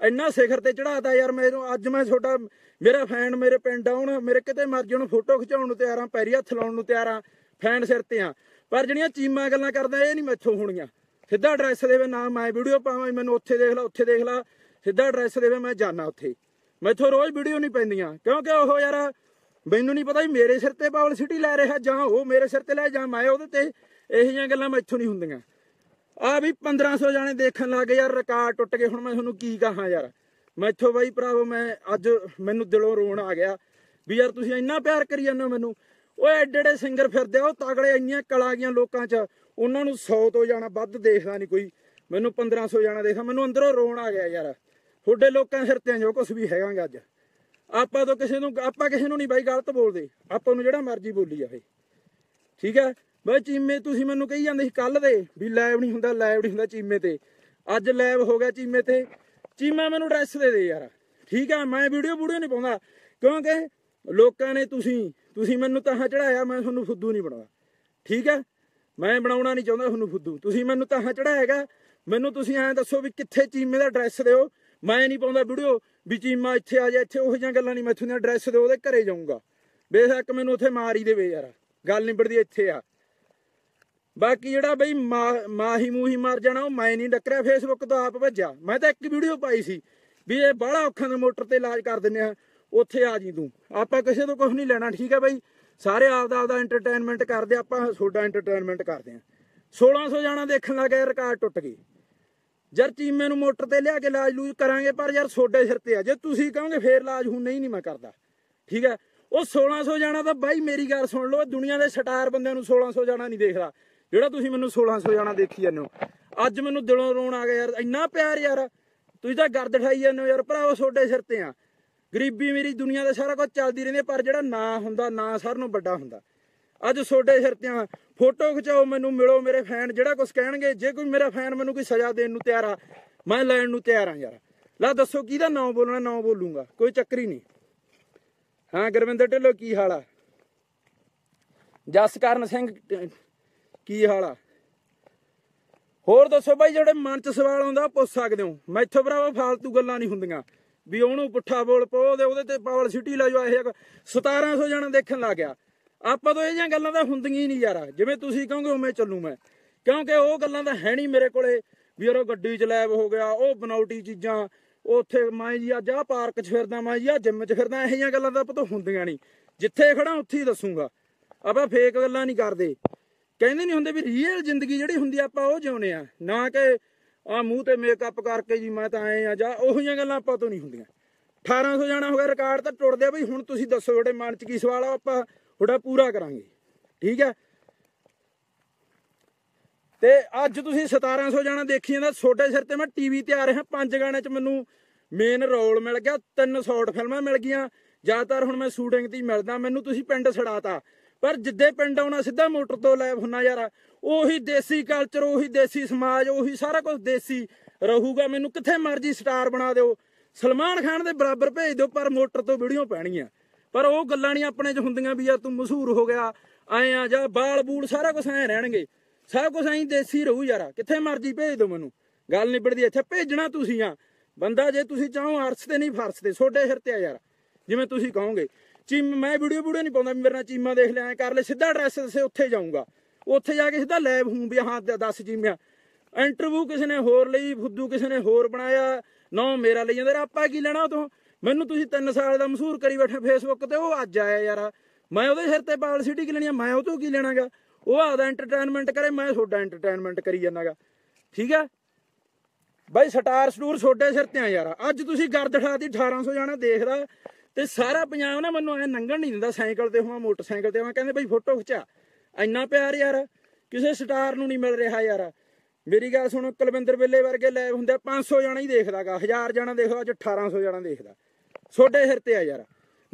ਇੰਨਾ ਸਿਖਰ ਤੇ ਚੜਾਤਾ ਯਾਰ ਮੈਨੂੰ, ਅੱਜ ਮੈਂ ਤੁਹਾਡਾ, ਮੇਰਾ ਫੈਨ ਮੇਰੇ ਪਿੰਡ ਆਉਣ, ਮੇਰੇ ਕਿਤੇ ਮਰਜ਼ੀ ਉਹਨੂੰ ਫੋਟੋ ਖਿਚਾਉਣ ਨੂੰ ਤਿਆਰ ਆ, ਪੈਰੀ ਹੱਥ ਲਾਉਣ ਨੂੰ ਤਿਆਰ ਆ ਫੈਨ ਸਿਰ ਤੇ ਆ। ਪਰ ਜਿਹੜੀਆਂ ਚੀਮਾਂ ਗੱਲਾਂ ਕਰਦਾ, ਇਹ ਨਹੀਂ ਮੈਥੋਂ ਹੋਣੀਆਂ। ਸਿੱਧਾ ਐਡਰੈਸ ਦੇਵੇ, ਨਾ ਮੈਂ ਵੀਡੀਓ ਪਾਵਾਂ, ਮੈਨੂੰ ਉੱਥੇ ਦੇਖ ਲਾ, ਉੱਥੇ ਦੇਖ ਲਾ। ਸਿੱਧਾ ਐਡਰੈਸ ਦੇਵੇ, ਮੈਂ ਜਾਣਾ ਉੱਥੇ। ਮੈਥੋਂ ਰੋਜ਼ ਵੀਡੀਓ ਨਹੀਂ ਪੈਂਦੀਆਂ। ਕਿਉਂਕਿ ਉਹ ਯਾਰ, ਮੈਨੂੰ ਨਹੀਂ ਪਤਾ ਵੀ ਮੇਰੇ ਸਿਰ ਤੇ ਪਬਲਿਸਿਟੀ ਲੈ ਰਿਹਾ ਜਾਂ ਉਹ ਮੇਰੇ ਸਿਰ ਤੇ ਲੈ ਜਾਂ, ਮੈਂ ਉਹਦੇ ਤੇ ਇਹੋ ਜਿਹੀਆਂ ਗੱਲਾਂ ਮੈਥੋਂ ਨਹੀਂ ਹੁੰਦੀਆਂ। ਆ ਵੀ 1500 ਜਾਣੇ ਦੇਖਣ ਲੱਗੇ ਯਾਰ ਰਿਕਾਰਡ ਟੁੱਟ ਗਏ, ਹੁਣ ਮੈਂ ਤੁਹਾਨੂੰ ਕੀ ਕਹਾਂ ਯਾਰ। ਮੈਥੋਂ ਬਾਈ ਭਰਾਵੋ, ਮੈਂ ਅੱਜ ਮੈਨੂੰ ਦਿਲੋਂ ਰੋਣ ਆ ਗਿਆ ਵੀ ਯਾਰ ਤੁਸੀਂ ਇੰਨਾ ਪਿਆਰ ਕਰੀ ਜਾਂਦੇ ਹੋ ਮੈਨੂੰ। ਓਏ ਐਡੇ ਐਡੇ ਸਿੰਗਰ ਫਿਰਦੇ ਆ, ਉਹ ਤਗੜੇ ਇੰਨੀਆਂ ਕਲਾ ਗੀਆਂ ਲੋਕਾਂ 'ਚ, ਉਹਨਾਂ ਨੂੰ 100 ਤੋਂ ਜਾਣਾ ਵੱਧ ਦੇਖਦਾ ਨਹੀਂ ਕੋਈ। ਮੈਨੂੰ 1500 ਜਾਣਾ ਦੇਖਦਾ, ਮੈਨੂੰ ਅੰਦਰੋਂ ਰੋਣ ਆ ਗਿਆ ਯਾਰ। ਤੁਹਾਡੇ ਲੋਕਾਂ ਸਿਰ ਤੇ ਜੋ ਕੁਝ ਵੀ ਹੈਗਾਗਾ ਅੱਜ। ਆਪਾਂ ਤੋਂ ਕਿਸੇ ਨੂੰ, ਆਪਾਂ ਕਿਸੇ ਨੂੰ ਨਹੀਂ ਬਾਈ, ਗਲਤ ਬੋਲਦੇ। ਆਪਾਂ ਨੂੰ ਜਿਹੜਾ ਮਰਜ਼ੀ ਬੋਲੀ ਜਾਵੇ। ਠੀਕ ਹੈ? ਬਈ ਚੀਮੇ, ਤੁਸੀਂ ਮੈਨੂੰ ਕਹੀ ਜਾਂਦੇ ਸੀ ਕੱਲ ਦੇ ਵੀ ਲਾਈਵ ਨਹੀਂ ਹੁੰਦਾ ਲਾਈਵ ਨਹੀਂ ਹੁੰਦਾ ਚੀਮੇ ਤੇ। ਅੱਜ ਲਾਈਵ ਹੋ ਗਿਆ ਚੀਮੇ ਤੇ। ਚੀਮਾ ਮੈਨੂੰ ਐਡਰੈਸ ਦੇ ਦੇ ਯਾਰ। ਠੀਕ ਆ, ਮੈਂ ਵੀਡੀਓ ਵੀਡੀਓ ਨਹੀਂ ਪਾਉਂਦਾ। ਕਿਉਂਕਿ ਲੋਕਾਂ ਨੇ ਤੁਸੀਂ ਤੁਸੀਂ ਮੈਨੂੰ ਤਾਂ ਚੜਾਇਆ ਮੈਂ ਤੁਹਾਨੂੰ ਫੁੱਦੂ ਨਹੀਂ ਬਣਾਉਂਦਾ ਠੀਕ ਆ? ਮੈਂ ਬਣਾਉਣਾ ਨਹੀਂ ਚਾਹੁੰਦਾ ਤੁਹਾਨੂੰ ਫੁੱਦੂ। ਤੁਸੀਂ ਮੈਨੂੰ ਤਾਂ ਚੜਾਇਆਗਾ ਮੈਨੂੰ ਤੁਸੀਂ ਐਂ ਦੱਸੋ ਵੀ ਕਿੱਥੇ ਚੀਮੇ ਦਾ ਐਡਰੈਸ ਦਿਓ। ਮੈਂ ਨਹੀਂ ਪਾਉਂਦਾ ਵੀਡੀਓ ਵੀ ਚੀਮਾ ਇੱਥੇ ਆ ਜਾ, ਇੱਥੇ ਉਹੋ ਜਿਹੀਆਂ ਗੱਲਾਂ ਨਹੀਂ। ਮੈਥੋਂ ਦੀ ਐਡਰੈਸ ਦਿਓ, ਉਹਦੇ ਘਰੇ ਜਾਊਂਗਾ। ਬੇਸ਼ੱਕ ਮੈਨੂੰ ਉੱਥੇ ਮਾਰ ਹੀ ਦੇਵੇ ਯਾਰ। ਗੱਲ ਨਿਬੜਦੀ ਇੱਥੇ ਆ। ਬਾਕੀ ਜਿਹੜਾ ਬਈ ਮਾ- ਮਾਹੀ ਮੂਹੀ ਮਰ ਜਾਣਾ, ਉਹ ਮੈਂ ਨਹੀਂ ਡੱਕਰਿਆ ਫੇਸਬੁੱਕ ਤੋਂ ਆਪ ਭੱਜਿਆ। ਮੈਂ ਤਾਂ ਇੱਕ ਵੀਡੀਓ ਪਾਈ ਸੀ ਵੀ ਇਹ ਬਾਹਲਾ ਔਖਾਂ ਦਾ ਮੋਟਰ ਤੇ ਇਲਾਜ ਕਰ ਦਿੰਨੇ ਆ, ਉੱਥੇ ਆ ਜੀ ਤੂੰ। ਆਪਾਂ ਕਿਸੇ ਤੋਂ ਕੁਝ ਨਹੀਂ ਲੈਣਾ, ਠੀਕ ਹੈ ਬਈ? ਸਾਰੇ ਆਪ ਦਾ ਆਪਦਾ ਐਂਟਰਟੇਨਮੈਂਟ ਕਰਦੇ ਆਪਾਂ ਤੁਹਾਡਾ ਐਂਟਰਟੇਨਮੈਂਟ ਕਰਦੇ ਆ। 1600 ਜਾਣਾ ਦੇਖਣ ਲੱਗੇ ਰਿਕਾਰਡ ਟੁੱਟ ਗਏ ਯਾਰ ਚੀਮੇ ਨੂੰ ਮੋਟਰ ਤੇ ਲਿਆ ਕੇ ਇਲਾਜ ਲੂਜ ਕਰਾਂਗੇ, ਪਰ ਯਾਰ ਸੋਡੇ ਸਿਰ ਤੇ ਆ। ਜੇ ਤੁਸੀਂ ਕਹੋਗੇ ਫੇਰ ਇਲਾਜ ਹੁਣ ਨਹੀਂ ਨਹੀਂ ਮੈਂ ਕਰਦਾ। ਠੀਕ ਹੈ ਉਹ 1600 ਜਾਣਾ ਤਾਂ ਬਾਈ, ਮੇਰੀ ਗੱਲ ਸੁਣ ਲਓ, ਦੁਨੀਆ ਦੇ ਸਟਾਰ ਬੰਦਿਆਂ ਨੂੰ 1600 ਜਾਣਾ ਨਹੀਂ ਦੇਖਦਾ। ਜਿਹੜਾ ਤੁਸੀਂ ਮੈਨੂੰ 1600 ਜਾਣਾ ਦੇਖੀ ਜਾਂਦੇ ਹੋ। ਅੱਜ ਮੈਨੂੰ ਦਿਲੋਂ ਰੋਣ ਆ ਗਿਆ ਯਾਰ, ਇੰਨਾ ਪਿਆਰ ਯਾਰ। ਤੁਸੀਂ ਤਾਂ ਗਰਦ ਠਾਈ ਜਾਂਦੇ ਹੋ ਯਾਰ, ਭਰਾਵੋ ਸੋਡੇ ਸਿਰ ਤੇ ਆ। ਗਰੀਬੀ ਮੇਰੀ ਦੁਨੀਆ ਦੇ ਸਾਰਾ ਕੁਝ ਚੱਲਦੀ ਰਹਿੰਦੀ ਪਰ ਜਿਹੜਾ ਨਾਂ ਹੁੰਦਾ, ਨਾਂ ਸਾਰਿਆਂ ਨੂੰ ਵੱਡਾ ਹੁੰਦਾ। ਅੱਜ ਸੋਡੇ ਸਿਰ ਤੇ ਆ। ਫੋਟੋ ਖਿਚਾਓ ਮੈਨੂੰ, ਮਿਲੋ ਮੇਰੇ ਫੈਨ, ਜਿਹੜਾ ਕੁਝ ਕਹਿਣਗੇ, ਜੇ ਕੋਈ ਮੇਰਾ ਫੈਨ ਮੈਨੂੰ ਕੋਈ ਸਜ਼ਾ ਦੇਣ ਨੂੰ ਤਿਆਰ ਆ, ਮੈਂ ਲੈਣ ਨੂੰ ਤਿਆਰ ਆ ਯਾਰ। ਲੈ ਦੱਸੋ ਕਿਹਦਾ ਨਾਮ ਬੋਲਣਾ ਨਾਮ ਬੋਲੂਗਾ, ਕੋਈ ਚੱਕਰ ਹੀ ਨਹੀਂ। ਹਾਂ, ਗੁਰਵਿੰਦਰ ਢਿੱਲੋਂ, ਕੀ ਹਾਲ ਆ? ਜਸਕਰਨ ਸਿੰਘ ਕੀ ਹਾਲ ਆ? ਹੋਰ ਦੱਸੋ ਬਾਈ, ਜਿਹੜੇ ਮਨ ਚ ਸਵਾਲ ਆਉਂਦਾ, ਪੁੱਛ ਸਕਦੇ ਹੋ। ਮੈਥੋਂ ਭਰਾਵਾ, ਫਾਲਤੂ ਗੱਲਾਂ ਨਹੀਂ ਹੁੰਦੀਆਂ। ਵੀ ਉਹਨੂੰ ਪੁੱਠਾ ਬੋਲ ਪੋ ਉਹਦੇ ਉਹਦੇ ਤੇ ਪਾਵਲ ਸਿਟੀ ਲਾ ਜੋ ਇਹ 1700 ਜਣਾ ਦੇਖਣ ਲੱਗ ਗਿਆ। ਆਪਾਂ ਤੋਂ ਇਹ ਜਿਹੀਆਂ ਗੱਲਾਂ ਤਾਂ ਹੁੰਦੀਆਂ ਹੀ ਨਹੀਂ ਯਾਰ। ਜਿਵੇਂ ਤੁਸੀਂ ਕਹੋਗੇ, ਉਵੇਂ ਚੱਲੂ ਮੈਂ। ਕਿਉਂਕਿ ਉਹ ਗੱਲਾਂ ਤਾਂ ਹੈ ਨਹੀਂ ਮੇਰੇ ਕੋਲੇ। ਵੀ ਯਾਰ ਉਹ ਗੱਡੀ ਚ ਲੈਬ ਹੋ ਗਿਆ, ਉਹ ਬਨਾਉਟੀ ਚੀਜ਼ਾਂ ਉਹ ਉੱਥੇ ਮੈਂ ਜੀ ਅੱਜ ਆਹ ਪਾਰਕ 'ਚ ਫਿਰਦਾ, ਮੈਂ ਜੀ ਆਹ ਜਿੰਮ 'ਚ ਫਿਰਦਾ, ਇਹੋ ਜਿਹੀਆਂ ਗੱਲਾਂ ਤਾਂ ਪਤਾ ਹੁੰਦੀਆਂ ਨਹੀਂ। ਜਿੱਥੇ ਖੜਾ, ਉੱਥੇ ਹੀ ਦੱਸੂਗਾ। ਆਪਾਂ ਫੇਕ ਗੱਲਾਂ ਨਹੀਂ ਕਰਦੇ। ਕਹਿੰਦੇ ਨਹੀਂ ਹੁੰਦੇ ਵੀ ਰੀਅਲ ਜ਼ਿੰਦਗੀ ਜਿਹੜੀ ਹੁੰਦੀ ਆ, ਆਪਾਂ ਉਹ ਜਿਉਨੇ ਆ। ਨਾ ਕਿ ਆ ਮੂੰਹ ਤੇ ਮੇਕਅਪ ਕਰਕੇ ਜੀ ਮੈਂ ਤਾਂ ਆਏ ਆ ਜਾਂ ਉਹੋ ਜਿਹੀਆਂ ਗੱਲਾਂ ਆਪਾਂ ਤੋਂ ਨਹੀਂ ਹੁੰਦੀਆਂ। 1800 ਜਾਣਾ ਹੋ ਰਿਕਾਰਡ ਤਾਂ ਟੁੱਟਦੇ ਬਈ ਹੁਣ ਤੁਸੀਂ ਦੱਸੋ ਤੁਹਾਡੇ ਮਨ 'ਚ ਕੀ ਸਵਾਲ ਆ ਆਪਾਂ ਤੁਹਾਡਾ ਪੂਰਾ ਕਰਾਂਗੇ। ਠੀਕ ਹੈ ਤੇ ਅੱਜ ਤੁਸੀਂ 1700 ਜਾਣਾ ਦੇਖੀ ਜਾਂਦਾ ਛੋਟੇ ਸਿਰ ਤੇ ਮੈਂ ਟੀਵੀ ਤੇ ਆ ਰਿਹਾ ਪੰਜ ਗਾਣੇ 'ਚ ਮੈਨੂੰ ਮੇਨ ਰੋਲ ਮਿਲ ਗਿਆ। ਤਿੰਨ ਸ਼ਾਰਟ ਫਿਲਮਾਂ ਮਿਲ ਗਈਆਂ। ਜ਼ਿਆਦਾਤਰ ਹੁਣ ਮੈਂ ਸ਼ੂਟਿੰਗ ਤੇ ਮਿਲਦਾ। ਮੈਨੂੰ ਤੁਸੀਂ ਪਿੰਡ ਛੜਾਤਾ ਪਰ ਜਿੱਦੇ ਪਿੰਡ ਆਉਣਾ ਸਿੱਧਾ ਮੋਟਰ ਤੋਂ ਲੈ ਹੁੰਨਾ ਯਾਰ, ਉਹੀ ਦੇਸੀ ਕਲਚਰ ਉਹੀ ਦੇਸੀ ਸਮਾਜ, ਉਹੀ ਸਾਰਾ ਕੁਝ ਦੇਸੀ ਰਹੂਗਾ। ਮੈਨੂੰ ਕਿੱਥੇ ਮਰਜ਼ੀ ਸਟਾਰ ਬਣਾ ਦਿਓ। ਸਲਮਾਨ ਖਾਨ ਦੇ ਬਰਾਬਰ ਭੇਜ ਦਿਓ, ਪਰ ਮੋਟਰ ਤੋਂ ਵੀਡੀਓ ਪੈਣਗੀਆਂ ਪਰ ਉਹ ਗੱਲਾਂ ਨਹੀਂ ਆਪਣੇ 'ਚ ਹੁੰਦੀਆਂ ਵੀ ਯਾਰ ਤੂੰ ਮਸ਼ਹੂਰ ਹੋ ਗਿਆ ਐ ਆ ਜਾ, ਬਾਲ ਬੂਲ ਸਾਰਾ ਕੁਝ ਐ ਰਹਿਣਗੇ। ਸਾਰਾ ਕੁਝ ਐਂ ਦੇਸੀ ਰਹੂ ਯਾਰ। ਕਿੱਥੇ ਮਰਜ਼ੀ ਭੇਜ ਦਿਓ ਮੈਨੂੰ। ਗੱਲ ਨਿਬੜਦੀ ਇੱਥੇ ਭੇਜਣਾ ਤੁਸੀਂ ਆ। ਬੰਦਾ ਜੇ ਤੁਸੀਂ ਚਾਹੋ, ਅਰਸ ਤੇ ਨਹੀਂ ਫਰਸ ਤੇ, ਛੋਡੇ ਸਿਰ ਤੇ ਆ ਯਾਰ। ਜਿਵੇਂ ਤੁਸੀਂ ਕਹੋਗੇ। ਚੀਮ, ਮੈਂ ਵੀਡੀਓ ਵੀਡੀਓ ਨਹੀਂ ਪਾਉਂਦਾ, ਮੇਰੇ ਨਾਲ ਚੀਮਾ ਦੇਖ ਲਿਆ ਐਂ ਕਰ ਲੈ, ਸਿੱਧਾ ਐਡਰੈਸ ਦੱਸੇ, ਉੱਥੇ ਜਾਊਂਗਾ। ਉੱਥੇ ਜਾ ਕੇ ਸਿੱਧਾ ਲੈਬ ਹੂੰ ਵੀ ਹਾਂ, ਦ- ਦੱਸ ਚੀਮਿਆ ਇੰਟਰਵਿਊ ਕਿਸੇ ਨੇ ਹੋਰ ਲਈ, ਫੁੱਦੂ ਕਿਸੇ ਨੇ ਹੋਰ ਬਣਾਇਆ। ਨਾ ਮੇਰਾ ਲਈ ਜਾਂਦਾ, ਆਪਾਂ ਕੀ ਲੈਣਾ ਉਹ ਮੈਨੂੰ ਤੁਸੀਂ 3 ਸਾਲ ਦਾ ਮਸ਼ਹੂਰ ਕਰੀ ਬੈਠੇ ਫੇਸਬੁੱਕ ਤੇ, ਉਹ ਅੱਜ ਆਇਆ ਯਾਰ। ਮੈਂ ਉਹਦੇ ਸਿਰ ਤੇ ਪਬਲਿਸਿਟੀ ਕੀ ਲੈਣੀ ਆ, ਮੈਂ ਉਹ ਤੋਂ ਕੀ ਲੈਣਾਗਾ? ਉਹ ਆਪਦਾ ਐਂਟਰਟੇਨਮੈਂਟ ਕਰੇ, ਮੈਂ ਤੁਹਾਡਾ ਐਂਟਰਟੇਨਮੈਂਟ ਕਰੀ ਜਾਣਾਗਾ ਠੀਕ ਹੈ ਬਾਈ, ਸਟਾਰ ਸਟੂਰ ਛੋਡੇ ਸਿਰ ਤੇ ਆ ਯਾਰ। ਅੱਜ ਤੁਸੀਂ ਗਰਦ ਠਾਤੀ 1800 ਜਾਣਾ ਦੇਖਦਾ। ਤੇ ਸਾਰਾ ਪੰਜਾਬ ਨਾ ਮੈਨੂੰ ਐ ਨੰਗਣ ਨਹੀਂ ਦਿੰਦਾ ਸਾਈਕਲ ਤੇ ਹੋਵਾਂ, ਮੋਟਰਸਾਈਕਲ ਤੇ ਹੋਵਾਂ, ਕਹਿੰਦੇ ਬਾਈ ਫੋਟੋ ਖਿਚਾ। ਇੰਨਾ ਪਿਆਰ ਯਾਰ, ਕਿਸੇ ਸਟਾਰ ਨੂੰ ਨਹੀਂ ਮਿਲ ਰਿਹਾ ਯਾਰ। ਮੇਰੀ ਗੱਲ ਸੁਣੋ, ਕੁਲਵਿੰਦਰ ਵੇਲੇ ਵਰਗੇ ਲਾਈਵ ਹੁੰਦੇ 500 ਜਾਣਾ ਹੀ ਦੇਖਦਾਗਾ 1000 ਜਾਣਾ ਦੇਖੋ ਅੱਜ 1800 ਜਾਣਾ ਦੇਖਦਾ। ਛੋਡੇ ਸਿਰ ਤੇ ਆ ਯਾਰ।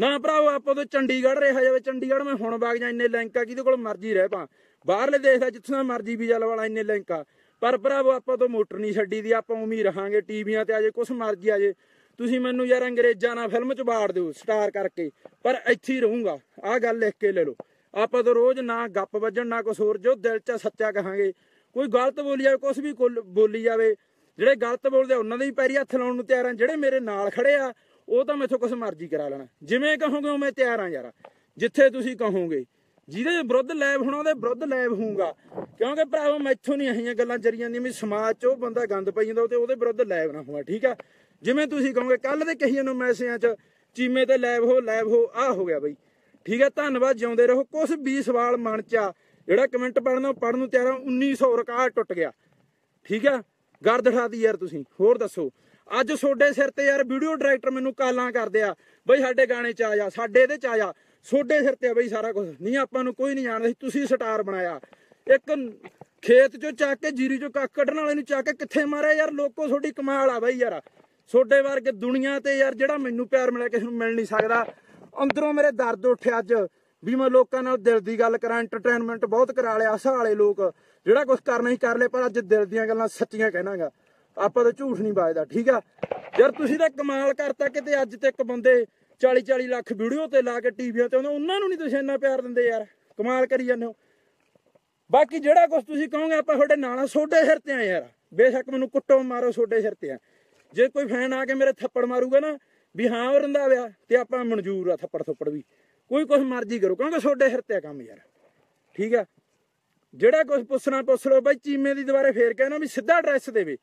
ਨਾ ਭਰਾਵੋ, ਆਪਾਂ ਤੋਂ ਚੰਡੀਗੜ੍ਹ ਰਿਹਾ ਜਾਵੇ, ਚੰਡੀਗੜ੍ਹ ਮੈਂ ਹੁਣ ਵਗ ਜਾ, ਇੰਨੇ ਲਿੰਕ ਆ ਕਿਹਦੇ ਕੋਲ ਮਰਜ਼ੀ ਰਹਿ ਪਾ। ਬਾਹਰਲੇ ਦੇਸ਼ ਦਾ ਜਿੱਥੋਂ ਦਾ ਮਰਜ਼ੀ ਵੀਜ਼ਾ ਲਵਾਲਾ ਇੰਨੇ ਲਿੰਕ। ਆ ਪਰ ਭਰਾਵੋ, ਆਪਾਂ ਤੋਂ ਮੋਟਰ ਨਹੀਂ ਛੱਡੀ ਦੀ, ਆਪਾਂ ਉਮੀ ਰਹਾਂਗੇ, ਟੀਵੀਆਂ ਤੇ ਆਜੇ ਕੁਛ ਮਰਜ਼ੀ ਆ ਆਜੇ ਤੁਸੀਂ ਮੈਨੂੰ ਯਾਰ ਅੰਗਰੇਜ਼ਾਂ ਨਾਲ ਫਿਲਮ ਚ ਬਾੜ ਦਿਓ ਸਟਾਰ ਕਰਕੇ। ਪਰ ਇੱਥੇ ਹੀ ਰਹੂੰਗਾ। ਆਹ ਗੱਲ ਲਿਖ ਕੇ ਲੈ ਲਓ। ਆਪਾਂ ਤਾਂ ਰੋਜ਼ ਨਾ ਗੱਪ ਵੱਜਣ ਨਾ ਕੁਛ ਹੋਰ ਜੋ ਦਿਲ ਚ ਸੱਚਾ ਕਹਾਂਗੇ। ਕੋਈ ਗਲਤ ਬੋਲੀ ਜਾਵੇ ਕੁਛ ਵੀ ਬੋਲੀ ਜਾਵੇ ਜਿਹੜੇ ਗਲਤ ਬੋਲਦੇ ਆ, ਉਹਨਾਂ ਦੇ ਵੀ ਪੈਰੀ ਹੱਥ ਲਾਉਣ ਨੂੰ ਤਿਆਰ ਆ। ਜਿਹੜੇ ਮੇਰੇ ਨਾਲ ਖੜੇ ਆ ਉਹ ਤਾਂ ਮੈਥੋਂ ਕੁਛ ਮਰਜ਼ੀ ਕਰਾ ਲੈਣਾ। ਜਿਵੇਂ ਕਹੋਗੇ ਉਵੇਂ ਤਿਆਰ ਆ ਯਾਰ। ਜਿੱਥੇ ਤੁਸੀਂ ਕਹੋਗੇ। ਜਿਹਦੇ ਵਿਰੁੱਧ ਲੈਬ ਹੋਣਾ ਉਹਦੇ ਵਿਰੁੱਧ ਲੈਬ ਹੋਊਗਾ। ਕਿਉਂਕਿ ਭਰਾਵਾ ਮੈਥੋਂ ਨਹੀਂ ਅਹੀਆਂ ਗੱਲਾਂ ਜਰੀਆਂ ਜਾਂਦੀਆਂ ਵੀ ਸਮਾਜ 'ਚ ਉਹ ਬੰਦਾ ਗੰਦ ਪਈ ਜਾਂਦਾ ਤੇ ਉਹਦੇ ਵਿਰੁੱਧ ਲੈਬ ਨਾ ਹੋਵਾ ਠੀਕ ਆ? ਜਿਵੇਂ ਤੁਸੀਂ ਕਹੋਗੇ ਕੱਲ ਦੇ ਕਹੀਆਂ ਨੂੰ ਮੈਸੇਜਾਂ 'ਚ, ਚੀਮੇ ਤੇ ਲੈਬ ਹੋ ਲੈਬ ਹੋ ਆ ਹੋ ਗਿਆ ਬਈ। ਠੀਕ ਹੈ, ਧੰਨਵਾਦ, ਜਿਉਂਦੇ ਰਹੋ। ਕੁਛ ਵੀ ਸਵਾਲ ਮਨ 'ਚ ਆ, ਜਿਹੜਾ ਕਮੈਂਟ ਪੜਨਾ ਪੜਨ ਨੂੰ ਤਿਆਰ ਆ 1900 ਰਿਕਾਰਡ ਟੁੱਟ ਗਿਆ। ਠੀਕ ਹੈ, ਗਰਦ ਠਾਦੀ ਯਾਰ ਤੁਸੀਂ, ਹੋਰ ਦੱਸੋ। ਅੱਜ ਤੁਹਾਡੇ ਸਿਰ ਤੇ ਯਾਰ ਵੀਡੀਓ ਡਾਇਰੈਕਟਰ ਮੈਨੂੰ ਕਾਲਾਂ ਕਰਦੇ ਆ, ਬਈ ਸਾਡੇ ਗਾਣੇ ਚ ਆ ਜਾ, ਸਾਡੇ ਇਹਦੇ ਚ ਆ ਜਾ। ਤੁਹਾਡੇ ਸਿਰ ਤੇ ਆ ਬਈ ਸਾਰਾ ਕੁਝ ਨਹੀਂ, ਆਪਾਂ ਨੂੰ ਕੋਈ ਨਹੀਂ ਜਾਣਦਾ ਸੀ, ਤੁਸੀਂ ਸਟਾਰ ਬਣਾਇਆ। ਇੱਕ ਖੇਤ ਚੋਂ ਚੱਕ ਕੇ, ਜੀਰੀ ਚੋਂ ਕੱਖ ਕੱਢਣ ਵਾਲੇ ਨੂੰ ਚੱਕ ਕੇ ਕਿੱਥੇ ਮਾਰਿਆ ਯਾਰ, ਲੋਕੋ ਤੁਹਾਡੀ ਕਮਾਲ ਆ ਬਈ ਯਾਰ। ਤੁਹਾਡੇ ਵਰਗੇ ਦੁਨੀਆ ਤੇ ਯਾਰ ਜਿਹੜਾ ਮੈਨੂੰ ਪਿਆਰ ਮਿਲਿਆ, ਕਿਸੇ ਨੂੰ ਮਿਲ ਨਹੀਂ ਸਕਦਾ। ਅੰਦਰੋਂ ਮੇਰੇ ਦਰਦ ਉੱਠਿਆ ਅੱਜ, ਵੀ ਮੈਂ ਲੋਕਾਂ ਨਾਲ ਦਿਲ ਦੀ ਗੱਲ ਕਰਾਂ ਐਂਟਰਟੇਨਮੈਂਟ ਬਹੁਤ ਕਰਾ ਲਿਆ ਹਸਾ ਵਾਲੇ ਲੋਕ। ਜਿਹੜਾ ਕੁਝ ਕਰਨਾ ਹੀ ਕਰ ਲਏ, ਪਰ ਅੱਜ ਦਿਲ ਦੀਆਂ ਗੱਲਾਂ ਸੱਚੀਆਂ ਕਹਿਣਾਗਾ। ਆਪਾਂ ਤਾਂ ਝੂਠ ਨਹੀਂ ਬਾਜਦਾ, ਠੀਕ ਆ? ਯਾਰ ਤੁਸੀਂ ਤਾਂ ਕਮਾਲ ਕਰਤਾ, ਕਿਤੇ ਅੱਜ ਤੇ ਇੱਕ ਬੰਦੇ 40 40 ਲੱਖ ਵੀਡੀਓ ਤੇ ਲਾ ਕੇ ਟੀਵੀਆਂ ਤੇ ਆਉਂਦੇ, ਉਹਨਾਂ ਨੂੰ ਨਹੀਂ ਤੁਸੀਂ ਇੰਨਾ ਪਿਆਰ ਦਿੰਦੇ ਯਾਰ। ਕਮਾਲ ਕਰੀ ਜਾਂਦੇ ਹੋ। ਬਾਕੀ ਜਿਹੜਾ ਕੁਝ ਤੁਸੀਂ ਕਹੋਗੇ, ਆਪਾਂ ਤੁਹਾਡੇ ਨਾਲ ਆ ਤੁਹਾਡੇ ਸਿਰ ਤੇ ਆ ਯਾਰ। ਬੇਸ਼ੱਕ ਮੈਨੂੰ ਕੁੱਟੋ ਮਾਰੋ ਤੁਹਾਡੇ ਸਿਰ ਤੇ ਆ। ਜੇ ਕੋਈ ਫੈਨ ਆ ਕੇ ਮੇਰੇ ਥੱਪੜ ਮਾਰੂਗਾ ਨਾ, ਵੀ ਹਾਂ ਉਹ ਰੰਧਾਵਿਆ, ਤੇ ਆਪਾਂ ਮਨਜ਼ੂਰ ਆ ਥੱਪੜ ਥੱਪੜ ਵੀ। ਕੋਈ ਕੁਝ ਮਰਜ਼ੀ ਕਰੋ, ਕਿਉਂਕਿ ਤੁਹਾਡੇ ਸਿਰ ਤੇ ਆ ਕੰਮ ਯਾਰ। ਠੀਕ ਆ? ਜਿਹੜਾ ਕੁਝ ਪੁੱਛਣਾ ਪੁੱਛ ਲਓ, ਬਾਈ ਚੀਮੇ ਦੀ ਦੁਬਾਰੇ ਫੇਰ ਕਹਿਣਾ ਵੀ ਸਿੱਧਾ ਐਡਰੈਸ ਦੇਵੇ।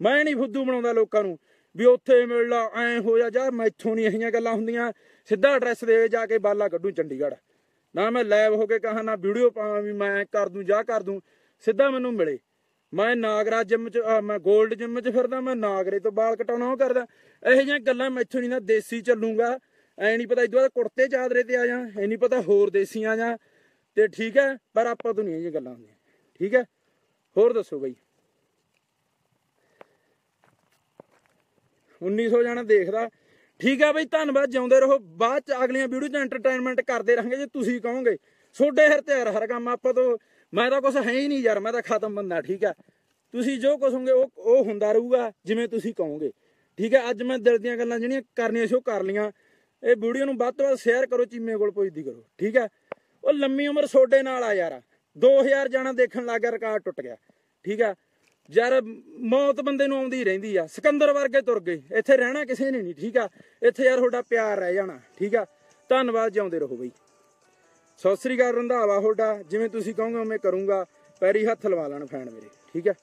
ਮੈਂ ਨਹੀਂ ਫੁੱਦੂ ਬਣਾਉਂਦਾ ਲੋਕਾਂ ਨੂੰ ਵੀ ਉੱਥੇ ਮਿਲ ਲਾ, ਐ ਹੋ ਜਾ ਜਾ ਮੈਥੋਂ ਨਹੀਂ ਇਹੀਆਂ ਗੱਲਾਂ ਹੁੰਦੀਆਂ। ਸਿੱਧਾ ਐਡਰੈਸ ਦੇਵੇ ਜਾ ਕੇ ਬਾਲਾ ਕੱਢੂ ਚੰਡੀਗੜ੍ਹ। ਨਾ ਮੈਂ ਲਾਈਵ ਹੋ ਕੇ ਕਹਾਂ, ਨਾ ਵੀਡੀਓ ਪਾਵਾਂ ਵੀ ਮੈਂ ਕਰ ਦੂੰ, ਜਾ ਕਰ ਦੂੰ। ਸਿੱਧਾ ਮੈਨੂੰ ਮਿਲੇ। ਮੈਂ ਨਾਗਰਾਜ ਜਿਮ ਚ ਮੈਂ 골ਡ ਜਿਮ ਚ ਫਿਰਦਾ, ਮੈਂ ਨਾਗਰੇ ਤੋਂ ਵਾਲ ਕਟਾਉਣਾ, ਉਹ ਕਰਦਾ। ਇਹੋ ਜਿਹੀਆਂ ਗੱਲਾਂ ਮੈਥੋਂ ਨਹੀਂ ਨਾ ਦੇਸੀ ਚੱਲੂਗਾ। ਐ ਨਹੀਂ ਪਤਾ, ਇਦੋਂ ਬਾਅਦ ਕੁੜਤੇ ਚਾਦਰੇ ਤੇ ਆ ਜਾ ਐ ਨਹੀਂ ਪਤਾ ਹੋਰ ਦੇਸੀ ਆ ਜਾ। ਤੇ ਠੀਕ ਹੈ, ਪਰ ਆਪਾਂ ਤੋਂ ਨਹੀਂ ਇਹ ਗੱਲਾਂ ਹੁੰਦੀਆਂ। ਠੀਕ ਹੈ? ਹੋਰ ਦੱਸੋ ਬਈ। 1900 ਜਾਣਾ ਦੇਖਦਾ। ਠੀਕ ਆ ਬਈ, ਧੰਨਵਾਦ, ਜਿਉਂਦੇ ਰਹੋ। ਬਾਅਦ ਚ ਅਗਲੀਆਂ ਵੀਡੀਓ ਚ ਐਂਟਰਟੇਨਮੈਂਟ ਕਰਦੇ ਰਹਾਂਗੇ, ਜੇ ਤੁਸੀਂ ਕਹੋਗੇ। ਛੋਡੇ ਹਰ ਤੇ ਹਰ ਕੰਮ ਆਪਾਂ ਤੋਂ ਮੈਂ ਤਾਂ ਕੁਝ ਹੈ ਹੀ ਨਹੀਂ ਯਾਰ, ਮੈਂ ਤਾਂ ਖਤਮ ਬੰਦਾ, ਠੀਕ ਆ ਤੁਸੀਂ ਜੋ ਕਹੋਗੇ ਉਹ ਉਹ ਹੁੰਦਾ ਰਹੂਗਾ, ਜਿਵੇਂ ਤੁਸੀਂ ਕਹੋਗੇ। ਠੀਕ ਹੈ? ਅੱਜ ਮੈਂ ਦਿਲ ਦੀਆਂ ਗੱਲਾਂ ਜਿਹੜੀਆਂ ਕਰਨੀਆਂ ਸੀ, ਉਹ ਕਰ ਲੀਆਂ ਇਹ ਵੀਡੀਓ ਨੂੰ ਵੱਧ ਤੋਂ ਵੱਧ ਸ਼ੇਅਰ ਕਰੋ, ਚੀਮੇ ਕੋਲ ਪੁੱਜਦੀ ਕਰੋ, ਠੀਕ ਹੈ? ਉਹ ਲੰਮੀ ਉਮਰ ਛੋਡੇ ਨਾਲ ਆ ਯਾਰ। 2000 ਜਾਣਾ ਦੇਖਣ ਲੱਗ ਗਿਆ, ਰਿਕਾਰਡ ਟੁੱਟ ਗਿਆ, ਠੀਕ ਆ ਯਾਰ, ਮੌਤ ਬੰਦੇ ਨੂੰ ਆਉਂਦੀ ਰਹਿੰਦੀ ਆ। ਸਿਕੰਦਰ ਵਰਗੇ ਤੁਰ ਗਏ। ਇੱਥੇ ਰਹਿਣਾ ਕਿਸੇ ਨੇ ਨਹੀਂ, ਠੀਕ ਆ ਇੱਥੇ ਯਾਰ ਤੁਹਾਡਾ ਪਿਆਰ ਰਹਿ ਜਾਣਾ, ਠੀਕ ਆ ਧੰਨਵਾਦ, ਜਿਉਂਦੇ ਰਹੋ ਬਈ। ਸਤਿ ਸ੍ਰੀ ਅਕਾਲ ਰੰਧਾਵਾ, ਤੁਹਾਡਾ। ਜਿਵੇਂ ਤੁਸੀਂ ਕਹੋਗੇ ਉਵੇਂ ਕਰੂੰਗਾ। ਪੈਰੀ ਹੱਥ ਲਵਾ ਲੈਣ ਫੈਨ ਮੇਰੇ। ਠੀਕ ਹੈ?